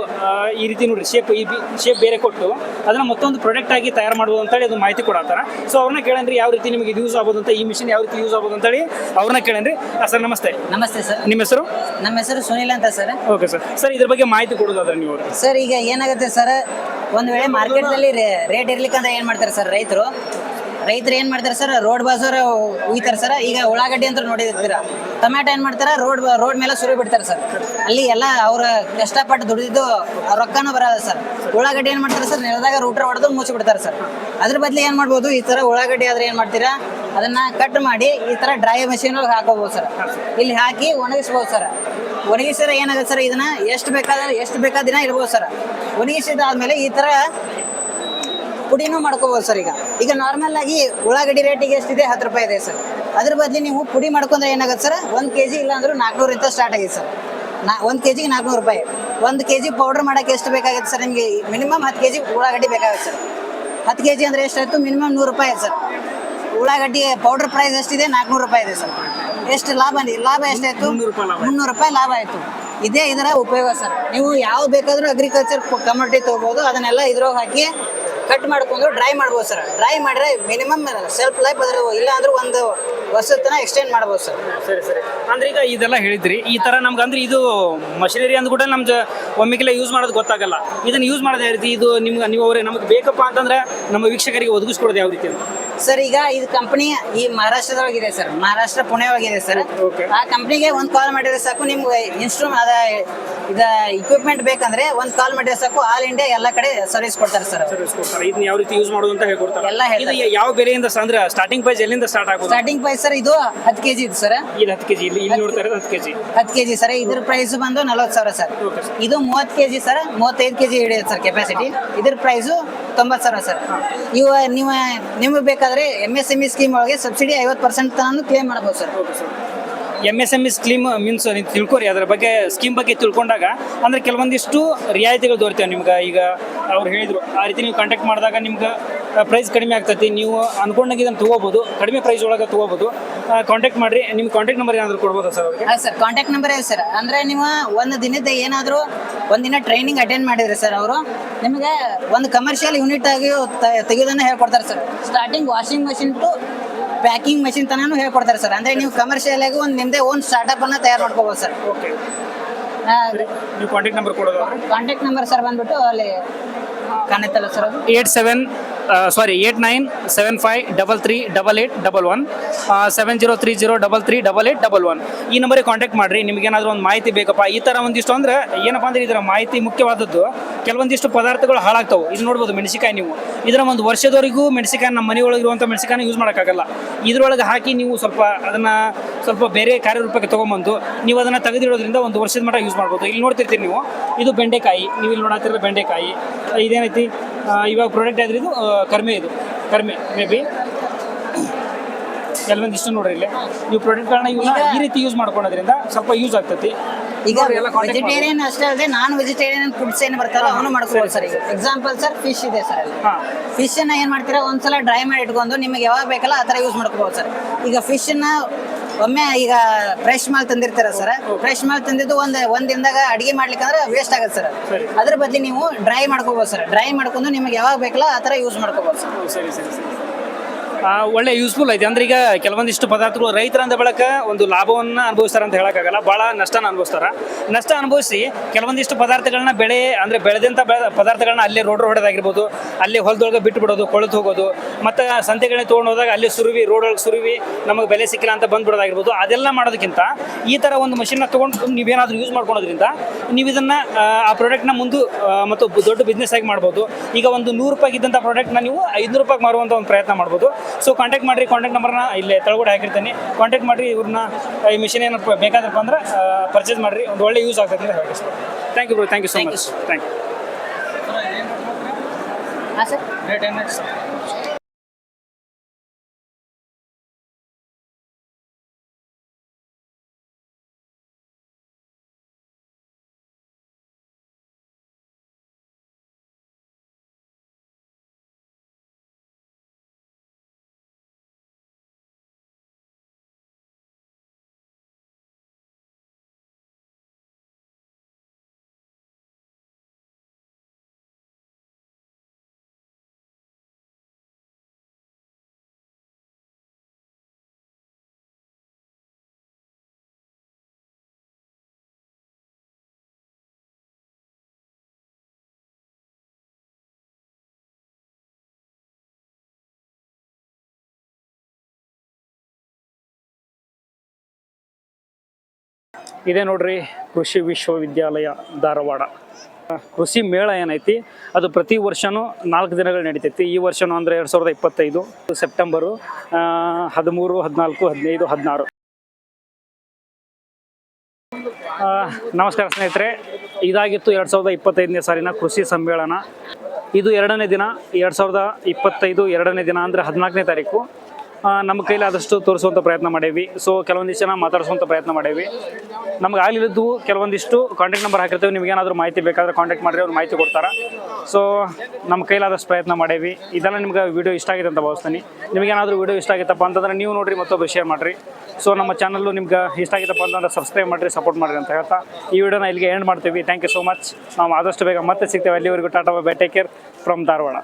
ಈ ರೀತಿ ನೋಡ್ರಿ ಶೇಪ್ ಈ ಶೇಪ್ ಬೇರೆ ಕೊಟ್ಟು, ಅದನ್ನು ಮತ್ತೊಂದು ಪ್ರಾಡಕ್ಟ್ ಆಗಿ ತಯಾರು ಮಾಡ್ಬೋದು ಅಂತೇಳಿ ಅದು ಮಾಹಿತಿ ಕೊಡತ್ತಾರ ಸೊ ಅವ್ರನ್ನ ಕೇಳನ್ರಿ ಯಾವ ರೀತಿ ನಿಮಗೆ ಯೂಸ್ ಆಗ್ಬೋದು ಅಂತ ಈ ಮಿಷನ್ ಯಾವ ರೀತಿ ಯೂಸ್ ಆಗೋದು ಅಂತ ಹೇಳಿ ಅವ್ರನ್ನ ಕೇಳನ್ರಿ ಸರ್ ನಮಸ್ತೆ. ನಮಸ್ತೆ ಸರ್ ನಿಮ್ಮ ಹೆಸರು? ನಮ್ಮ ಹೆಸರು ಸುನಿಲ್ ಅಂತ ಸರ್ ಓಕೆ ಸರ್ ಸರ್ ಇದ್ರ ಬಗ್ಗೆ ಮಾಹಿತಿ ಕೊಡೋದಾದ್ರೆ ನೀವು ಸರ್ ಈಗ ಏನಾಗುತ್ತೆ ಸರ್ ಒಂದ್ ವೇಳೆ ಮಾರ್ಕೆಟ್ನಲ್ಲಿ ರೇಟ್ ಇರ್ಲಿಕ್ಕಂದ್ರೆ ಏನು ಮಾಡ್ತಾರೆ ಸರ್ ರೈತರು ರೈತರು ಏನು ಮಾಡ್ತಾರೆ ಸರ್? ರೋಡ್ ಬಾಜೋರ ಉಯ್ತಾರೆ ಸರ್. ಈಗ ಉಳ್ಳಾಗಡ್ಡಿ ಅಂತ ನೋಡಿರ್ತೀರ? ಟೊಮ್ಯಾಟೊ ಏನು ಮಾಡ್ತಾರೆ? ರೋಡ್ ರೋಡ್ ಮೇಲೆ ಸುರಿ ಬಿಡ್ತಾರೆ ಸರ್. ಅಲ್ಲಿ ಎಲ್ಲ ಅವ್ರ ಕಷ್ಟಪಟ್ಟು ದುಡಿದಿದ್ದು ರೊಕ್ಕನೂ ಬರಲ್ಲ ಸರ್. ಉಳ್ಳಾಗಡ್ಡಿ ಏನು ಮಾಡ್ತಾರೆ ಸರ್? ನೆಲದಾಗ ರೂಟರ್ ಹೊಡೆದು ಮುಚ್ಚಿ ಬಿಡ್ತಾರೆ ಸರ್. ಅದ್ರ ಬದಲು ಏನು ಮಾಡ್ಬೋದು? ಈ ತರ ಉಳ್ಳಾಗಡ್ಡಿ ಆದ್ರೆ ಏನು ಮಾಡ್ತೀರಾ? ಅದನ್ನ ಕಟ್ ಮಾಡಿ ಈ ತರ ಡ್ರೈ ಮೆಷಿನ್ ಒಳಗೆ ಹಾಕೋಬಹುದು ಸರ್. ಇಲ್ಲಿ ಹಾಕಿ ಒಣಗಿಸ್ಬೋದು ಸರ್. ಒಣಗಿಸಿದ್ರೆ ಏನಾಗುತ್ತೆ ಸರ್ ಇದನ್ನ? ಎಷ್ಟು ಬೇಕಾದ್ರೆ ಎಷ್ಟು ಬೇಕಾದ ದಿನ ಇರ್ಬೋದು ಸರ್. ಒಣಗಿಸಿದಾದ್ಮೇಲೆ ಈ ಥರ ಪುಡಿನೂ ಮಾಡ್ಕೋಬೋದು ಸರ್ ಈಗ. ಈಗ ನಾರ್ಮಲ್ ಆಗಿ ಉಳ್ಳಾಗಡ್ಡಿ ರೇಟಿಗೆ ಎಷ್ಟಿದೆ? ಹತ್ತು ರೂಪಾಯಿ ಇದೆ ಸರ್. ಅದ್ರ ಬದಲಿ ನೀವು ಪುಡಿ ಮಾಡ್ಕೊಂಡ್ರೆ ಏನಾಗುತ್ತೆ ಸರ್? ಒಂದು ಕೆ ಜಿ ಇಲ್ಲಾಂದ್ರೆ ನಾಲ್ಕುನೂರಿಂದ ಸ್ಟಾರ್ಟ್ ಆಗಿದೆ ಸರ್. ನಾ ಒಂದು ಕೆ ಜಿಗೆ ನಾಲ್ಕುನೂರು ರೂಪಾಯಿ. ಒಂದು ಕೆ ಜಿ ಪೌಡ್ರ್ ಮಾಡೋಕ್ಕೆ ಎಷ್ಟು ಬೇಕಾಗುತ್ತೆ ಸರ್ ನಿಮಗೆ? ಮಿನಿಮಮ್ ಹತ್ತು ಕೆ ಜಿ ಉಳ್ಳಾಗಡ್ಡಿ ಬೇಕಾಗುತ್ತೆ ಸರ್. ಹತ್ತು ಕೆ ಜಿ ಅಂದರೆ ಎಷ್ಟಾಯಿತು? ಮಿನಿಮಮ್ ನೂರು ರೂಪಾಯಿ ಸರ್. ಉಳ್ಳಾಗಡ್ಡಿ ಪೌಡರ್ ಪ್ರೈಸ್ ಎಷ್ಟಿದೆ? ನಾಲ್ಕುನೂರು ರೂಪಾಯಿ ಇದೆ ಸರ್. ಎಷ್ಟು ಲಾಭ ಲಾಭ ಎಷ್ಟಾಯಿತು? ಮುನ್ನೂರು ರೂಪಾಯಿ ಲಾಭ ಆಯಿತು. ಇದೇ ಇದರ ಉಪಯೋಗ ಸರ್. ನೀವು ಯಾವ ಬೇಕಾದರೂ ಅಗ್ರಿಕಲ್ಚರ್ ಕಮಿಟಿ ತೊಗೋಬೋದು. ಅದನ್ನೆಲ್ಲ ಇದ್ರೊಳಗೆ ಹಾಕಿ ಕಟ್ ಮಾಡ್ಕೊಂಡು ಡ್ರೈ ಮಾಡ್ಬೋದು ಸರ್ ಡ್ರೈ ಮಾಡಿದ್ರೆ ಮಿನಿಮಮ್ ಸೆಲ್ಫ್ ಲೈಫ್ ಅದ್ರ ಇಲ್ಲ ಅಂದ್ರೆ ಒಂದು ವರ್ಷದ ತನಕ ಎಕ್ಸ್ಟೆಂಡ್ ಮಾಡ್ಬೋದು ಸರ್ ಸರಿ ಸರಿ. ಅಂದ್ರೆ ಈಗ ಇದೆಲ್ಲ ಹೇಳಿದ್ರಿ, ಈ ತರ ನಮ್ಗೆ ಅಂದ್ರೆ ಇದು ಮಷಿನರಿ ಅಂದ್ ಕೂಡ ನಮ್ಗೆ ಒಮ್ಮೆಗೆಲ್ಲ ಯೂಸ್ ಮಾಡೋದು ಗೊತ್ತಾಗಲ್ಲ. ಇದನ್ನ ಯೂಸ್ ಮಾಡೋದು ಯಾವ ರೀತಿ? ಇದು ನಿಮ್ಗೆ, ನೀವು ಅವ್ರೆ, ನಮಗೆ ಬೇಕಪ್ಪ ಅಂತಂದ್ರೆ ನಮ್ಮ ವೀಕ್ಷಕರಿಗೆ ಒದಗಿಸ್ಕೊಡೋದು ಯಾವ ರೀತಿ ಅಂತ. ಸರ್ ಈಗ ಇದು ಕಂಪನಿ ಈ ಮಹಾರಾಷ್ಟ್ರದೊಳಗಿದೆ ಸರ್ ಮಹಾರಾಷ್ಟ್ರ ಪುಣೆ ಒಳಗಿದೆ ಸರ್. ಆ ಕಂಪ್ನಿಗೆ ಒಂದು ಕಾಲ್ ಮಾಡಿದ್ರೆ ಸಾಕು ನಿಮ್ಗೆ ಇನ್ಸ್ಟ್ರೂಮ್ ಅದ ಇದ ಇಕ್ವಿಪ್ಮೆಂಟ್ ಬೇಕಂದ್ರೆ ಒಂದು ಕಾಲ್ ಮಾಡಿದ್ರೆ ಸಾಕು ಆಲ್ ಇಂಡಿಯಾ ಎಲ್ಲ ಕಡೆ ಸರ್ವಿಸ್ ಕೊಡ್ತಾರೆ ಸರ್ ಸರ್ವಿಸ್ ಕೊಡ್ತಾರೆ. ಇದನ್ನ ಯಾವ ರೀತಿ ಯೂಸ್ ಮಾಡೋದು ಅಂತ ಹೇಳ್ಕೊಡ್ತಾರೆ. ಎಲ್ಲ ಹೇಳ್ತಾರೆ. ಇದು ಯಾವ ಬೆಲೆಯಿಂದ ಸ- ಅಂದ್ರೆ ಸ್ಟಾರ್ಟಿಂಗ್ ಪ್ರೈಸ್ ಎಲ್ಲಿಂದ ಸ್ಟಾರ್ಟ್ ಆಗುತ್ತೆ ಸ್ಟಾರ್ಟಿಂಗ್ ಪ್ರೈಸ್ ಸರ್ ಇದು ಹತ್ತು ಕೆಜಿ ಇದು ಸರ್ ಇದು ಹತ್ತು ಕೆಜಿ ಇಲ್ಲಿ ಇಲ್ಲಿ ನೋಡ್ತಾ ಇರೋದು ಹತ್ತು ಕೆಜಿ ಹತ್ತು ಕೆಜಿ ಸರ್ ಇದ್ರ ಪ್ರೈಸ್ ಬಂದು ನಲ್ವತ್ತು ಸಾವಿರ ಸರ್ Okay, sir. ಇದು ಮೂವತ್ತು ಕೆಜಿ ಸರ್ ಮೂವತ್ತೈದು ಕೆಜಿ ಹಿಡಿಯುತ್ತೆ ಸರ್ ಕೆಪಾಸಿಟಿ ಇದ್ರ ಪ್ರೈಸು ತೊಂಬತ್ತು ಸಾವಿರ ಸರ್. ಇವ ನೀವು ನಿಮಗೆ ಬೇಕಾದ್ರೆ M S M E scheme ಒಳಗೆ ಸಬ್ಸಿಡಿ ಐವತ್ತು ಪರ್ಸೆಂಟ್ ತನಕ ಕ್ಲೇಮ್ ಮಾಡ್ಬೋದು sir. M S M E scheme means ನೀವು ತಿಳ್ಕೊರಿ, ಅದ್ರ ಬಗ್ಗೆ ಸ್ಕೀಮ್ ಬಗ್ಗೆ ತಿಳ್ಕೊಂಡಾಗ, ಅಂದ್ರೆ ಕೆಲವೊಂದಿಷ್ಟು ರಿಯಾಯಿತಿಗಳು ದೊರೆತೇವೆ ನಿಮ್ಗೆ. ಈಗ ಅವ್ರು ಹೇಳಿದ್ರು, ಆ ರೀತಿ ನೀವು ಕಾಂಟ್ಯಾಕ್ಟ್ ಮಾಡಿದಾಗ ನಿಮ್ಗೆ ಪ್ರೈಸ್ ಕಡಿಮೆ ಆಗ್ತೈತಿ, ನೀವು ಅನ್ಕೊಂಡಾಗ ಇದನ್ನು ತೊಗೋಬೋದು, ಕಡಿಮೆ ಪ್ರೈಸ್ ಒಳಗೆ ತೊಗೋಬೋದು ಕಾಂಟ್ಯಾಕ್ಟ್ ಮಾಡಿರಿ ನಿಮ್ಮ ಕಾಂಟ್ಯಾಕ್ಟ್ ನಂಬರ್ ಏನಾದರೂ ಕೊಡ್ಬೋದಾ ಸರ್ ಅವ್ರಿಗೆ? ಹಾಂ ಸರ್ ಕಾಂಟ್ಯಾಕ್ಟ್ ನಂಬರ್ ಇದೆ ಸರ್ ಅಂದರೆ ನೀವು ಒಂದು ದಿನದ ಏನಾದರೂ ಒಂದಿನ ಟ್ರೈನಿಂಗ್ ಅಟೆಂಡ್ ಮಾಡಿದ್ರೆ ಸರ್ ಅವರು, ನಿಮಗೆ ಒಂದು ಕಮರ್ಷಿಯಲ್ ಯೂನಿಟ್ ಆಗಿ ತೆಗೆಯೋದನ್ನ ಹೇಳ್ಕೊಡ್ತಾರೆ sir starting washing machine to packing machine ತನೂ ಹೇಳ್ಕೊಡ್ತಾರೆ ಸರ್. ಅಂದ್ರೆ ನೀವು ಕಮರ್ಷಿಯಲ್ ಆಗಿ ಒಂದು ನಿಮ್ದೇ ಓನ್ ಸ್ಟಾರ್ಟ್ಅಪ್ ಅನ್ನ ತಯಾರು ಮಾಡ್ಕೋಬಹುದು ಸರ್. ಓಕೆ ನೀವು ಕಾಂಟ್ಯಾಕ್ಟ್ ನಂಬರ್ ಕೊಡೋದು ಕಾಂಟ್ಯಾಕ್ಟ್ ನಂಬರ್ ಸರ್ ಬಂದ್ಬಿಟ್ಟು ಅಲ್ಲಿ ಕಾಣುತ್ತಲ್ಲ ಸರ್ ಅದು. Eight seven sorry eight nine seven five double three double eight double one seven zero three zero double three double eight double one ಈ ನಂಬರಿಗೆ ಕಾಂಟ್ಯಾಕ್ಟ್ ಮಾಡಿರಿ. ನಿಮಗೇನಾದರೂ ಒಂದು ಮಾಹಿತಿ ಬೇಕಪ್ಪ? ಈ ಥರ ಒಂದಿಷ್ಟು ಅಂದರೆ ಏನಪ್ಪ ಅಂದರೆ ಇದರ ಮಾಹಿತಿ ಮುಖ್ಯವಾದದ್ದು ಕೆಲವೊಂದಿಷ್ಟು ಪದಾರ್ಥಗಳು ಹಾಳಾಗ್ತವೆ. ಇದು ನೋಡ್ಬೋದು ಮೆಣಸಿಕಾಯಿ ನೀವು. ಇದರ ಒಂದು ವರ್ಷದವರೆಗೂ ಮೆಣಸಿಕಾಯಿ ನಮ್ಮ ಮನೆಯೊಳಗಿರುವಂಥ ಮೆಣಸಿಕಾಯಿ ಯೂಸ್ ಮಾಡೋಕ್ಕಾಗಲ್ಲ. ಇದರೊಳಗೆ ಹಾಕಿ ನೀವು ಸ್ವಲ್ಪ ಅದನ್ನು ಸ್ವಲ್ಪ ಬೇರೆ ಕಾರ್ಯರೂಪಕ್ಕೆ ತೊಗೊಂಬಂದು ನೀವು ಅದನ್ನು ತೆಗೆದಿಡೋದ್ರಿಂದ ಒಂದು ವರ್ಷದ ಮಟ್ಟ ಯೂಸ್ ಮಾಡ್ಬೋದು. ಇಲ್ಲಿ ನೋಡ್ತಿರ್ತೀರಿ ನೀವು. ಇದು ಬೆಂಡೆಕಾಯಿ. ನೀವು ಇಲ್ಲಿ ನೋಡತ್ತಿರೋ ಬೆಂಡೆಕಾಯಿ. ಇದೇನೈತಿ? ಇವಾಗ ಪ್ರಾಡಕ್ಟ್ ಆದ್ರೆ ಇದು? ಕಡಿಮೆ ಕರ್ಮೆ ಇದು. ಕರ್ಮೆ ಮೇ ಬಿ ಕೆಲವೊಂದಿಷ್ಟು ನೋಡ್ರಿ ಇಲ್ಲಿ. ನೀವು ಪ್ರಾಡಕ್ಟ್ಗಳನ್ನ ಇವನ್ನ ಈ ರೀತಿ ಯೂಸ್ ಮಾಡ್ಕೊಳೋದ್ರಿಂದ ಸ್ವಲ್ಪ ಯೂಸ್ ಆಗ್ತೈತಿ. ಈಗ ವೆಜಿಟೇರಿಯನ್ ಅಷ್ಟೇ ಅಲ್ಲದೆ ನಾನ್ ವೆಜಿಟೇರಿಯನ್ ಫುಡ್ಸ್ ಏನು ಬರ್ತಾರೋ ಅವನು ಮಾಡ್ಕೋಬೋದು ಸರ್ ಈಗ ಎಕ್ಸಾಂಪಲ್ ಸರ್. ಫಿಶ್ ಇದೆ ಸರ್ ಅಲ್ಲಿ. ಹಾ. ಫಿಶ್ ಅನ್ನ ಏನ್ ಮಾಡ್ತೀರಾ? ಒಂದ್ಸಲ ಡ್ರೈ ಮಾಡಿ ಇಟ್ಕೊಂಡು ನಿಮಗೆ ಯಾವಾಗ ಬೇಕಲ್ಲ ಆ ಥರ ಯೂಸ್ ಮಾಡ್ಕೋಬಹುದು ಸರ್ ಈಗ ಫಿಶ್ ಅನ್ನ ಒಮ್ಮೆ ಈಗ ಫ್ರೆಶ್ ಮಾಲ್ ತಂದಿರ್ತೀರ ಸರ್ ಫ್ರೆಶ್ ಮಾಲ್ ತಂದಿದ್ದು ಒಂದ್ ಒಂದ್ ದಿನದಾಗ ಅಡಿಗೆ ಮಾಡ್ಲಿಕ್ಕೆ ಅಂದ್ರೆ ವೇಸ್ಟ್ ಆಗುತ್ತೆ ಸರ್. ಅದ್ರ ಬದಲಿ ನೀವು ಡ್ರೈ ಮಾಡ್ಕೋಬಹುದು ಸರ್ ಡ್ರೈ ಮಾಡ್ಕೊಂಡು ನಿಮಗೆ ಯಾವಾಗ ಬೇಕಲ್ಲ ಆ ತರ ಯೂಸ್ ಮಾಡ್ಕೋಬಹುದು ಸರ್ ಸರಿ ಸರಿ. ಒಳ್ಳೆ ಯೂಸ್ಫುಲ್ ಐತೆ. ಅಂದ್ರೆ ಈಗ ಕೆಲವೊಂದಿಷ್ಟು ಪದಾರ್ಥಗಳು ರೈತರಂದ ಬಳಕ ಒಂದು ಲಾಭವನ್ನ ಅನುಭವಿಸ್ತಾರೆ ಅಂತ ಹೇಳೋಕ್ಕಾಗಲ್ಲ. ಬಹಳ ನಷ್ಟನ ಅನುಭವಿಸ್ತಾರೆ. ನಷ್ಟ ಅನುಭವಿಸಿ ಕೆಲವೊಂದಿಷ್ಟು ಪದಾರ್ಥಗಳನ್ನ ಬೆಳೆ ಅಂದ್ರೆ ಬೆಳೆದಂತ ಬೆಳೆ ಪದಾರ್ಥಗಳನ್ನ ಅಲ್ಲೇ ರೋಡ್ ಹೊಡೆದಾಗಿರ್ಬೋದು. ಅಲ್ಲೇ ಹೊಲದೊಳಗೆ ಬಿಟ್ಟು ಬಿಡೋದು ಕೊಳೆತು ಹೋಗೋದು. ಮತ್ತೆ ಸಂತೆಗಳನ್ನ ತೊಗೊಂಡು ಹೋದಾಗ ಅಲ್ಲೇ ಸುರುವಿ ರೋಡ್ ಒಳಗೆ ಸುರುವಿ ನಮಗೆ ಬೆಲೆ ಸಿಕ್ಕಿಲ್ಲ ಅಂತ ಬಂದ್ಬಿಡೋದಾಗಿರ್ಬೋದು ಅದೆಲ್ಲ ಮಾಡೋದಕ್ಕಿಂತ ಈ ತರ ಒಂದು ಮಷಿನ್ನ ತಗೊಂಡು ನೀವೇನಾದ್ರೂ ಯೂಸ್ ಮಾಡ್ಕೊಳೋದ್ರಿಂದ ನೀವು ಇದನ್ನ ಆ, ಪ್ರಾಡಕ್ಟ್ನ ಮುಂದೆ ಮತ್ತು ದೊಡ್ಡ ಬಿಸ್ನೆಸ್ ಆಗಿ ಮಾಡ್ಬೋದು. ಈಗ ಒಂದು ನೂರು ರೂಪಾಯಿ ಇದ್ದಂಥ ಪ್ರಾಡಕ್ಟ್ನ ನೀವು ಐದುನೂರು ರೂಪಾಯಿಗೆ ಮಾರುವಂಥ ಒಂದು ಪ್ರಯತ್ನ ಮಾಡ್ಬೋದು. ಸೊ ಕಾಂಟ್ಯಾಕ್ಟ್ ಮಾಡಿರಿ ಕಾಂಟ್ಯಾಕ್ಟ್ ನಂಬರ್ನ ಇಲ್ಲೇ ತಳಗೂಡ ಹಾಕಿರ್ತೀನಿ. ಕಾಂಟ್ಯಾಕ್ಟ್ ಮಾಡಿರಿ ಇವ್ರನ್ನ ಈ ಮಿಷಿನ್ ಏನಪ್ಪ ಬೇಕಾದ್ರಪ್ಪ ಅಂದ್ರೆ ಪರ್ಚೇಸ್ ಮಾಡಿರಿ. ಒಂದು ಒಳ್ಳೆ ಯೂಸ್ ಆಗ್ತದೆ ಅಂತ ಹೇಳಿ thank you bro thank you so much. Thank you ಇದೇ ನೋಡ್ರಿ, ಕೃಷಿ ವಿಶ್ವವಿದ್ಯಾಲಯ ಧಾರವಾಡ. ಕೃಷಿ ಮೇಳ ಏನೈತಿ, ಅದು ಪ್ರತಿ ವರ್ಷನೂ ನಾಲ್ಕು ದಿನಗಳು ನಡೀತೈತಿ. ಈ ವರ್ಷನೂ ಅಂದರೆ ಎರಡು ಸಾವಿರದ ಇಪ್ಪತ್ತೈದು ಸೆಪ್ಟೆಂಬರು ಹದಿಮೂರು, ಹದಿನಾಲ್ಕು, ಹದಿನೈದು, ಹದಿನಾರು. ನಮಸ್ಕಾರ ಸ್ನೇಹಿತರೆ. ಇದಾಗಿತ್ತು ಎರಡು ಸಾವಿರದ ಇಪ್ಪತ್ತೈದನೇ ಸಾಲಿನ ಕೃಷಿ ಸಮ್ಮೇಳನ. ಇದು ಎರಡನೇ ದಿನ, ಎರಡು ಸಾವಿರದ ಇಪ್ಪತ್ತೈದು ಎರಡನೇ ದಿನ ಅಂದರೆ ಹದಿನಾಲ್ಕನೇ ತಾರೀಕು. ನಮ್ಮ ಕೈಲಿ ಆದಷ್ಟು ತೋರಿಸುವಂಥ ಪ್ರಯತ್ನ ಮಾಡೇವಿ. ಸೊ ಕೆಲವೊಂದಿಷ್ಟು ಜನ ಮಾತಾಡಿಸುವಂಥ ಪ್ರಯತ್ನ ಮಾಡೇವಿ. ನಮ್ಗೆ ಆಗಲಿದ್ದು ಕೆಲವೊಂದಿಷ್ಟು ಕಾಂಟ್ಯಾಕ್ಟ್ ನಂಬರ್ ಹಾಕಿರ್ತೇವೆ. ನಿಮ್ಗೆ ಏನಾದರೂ ಮಾಹಿತಿ ಬೇಕಾದ್ರೆ ಕಾಂಟ್ಯಾಕ್ಟ್ ಮಾಡಿರಿ, ಅವ್ರು ಮಾಹಿತಿ ಕೊಡ್ತಾರೆ. ಸೊ ನಮ್ಮ ಕೈಲಾದಷ್ಟು ಪ್ರಯತ್ನ ಮಾಡೇವಿ. ಇದೆಲ್ಲ ನಿಮ್ಗೆ ವೀಡಿಯೋ ಇಷ್ಟ ಆಗಿದೆ ಅಂತ ಭಾವಿಸ್ತೀನಿ. ನಿಮಗೇನಾದರೂ ವೀಡಿಯೋ ಇಷ್ಟ ಆಗಿತ್ತಪ್ಪ ಅಂತಂದ್ರೆ ನೀವು ನೋಡಿರಿ ಮತ್ತೊಬ್ಬರು ಶೇರ್ ಮಾಡಿರಿ. ಸೊ ನಮ್ಮ ಚಾನಲ್ಲು ನಿಮ್ಗೆ ಇಷ್ಟ ಆಗಿತ್ತಪ್ಪ ಅಂತಂದ್ರೆ ಸಬ್ಸ್ಕ್ರೈಬ್ ಮಾಡಿರಿ ಸಪೋರ್ಟ್ ಮಾಡಿರಿ ಅಂತ ಹೇಳ್ತಾ ಈ ವಿಡಿಯೋನ ಇಲ್ಲಿಗೆ ಎಂಡ್ ಮಾಡ್ತೀವಿ. ಥ್ಯಾಂಕ್ ಯು ಸೊ ಮಚ್ ನಾವು ಆದಷ್ಟು ಬೇಗ ಮತ್ತೆ ಸಿಗ್ತೇವೆ. ಅಲ್ಲಿವರೆಗೂ tata bye take care from Dharwad.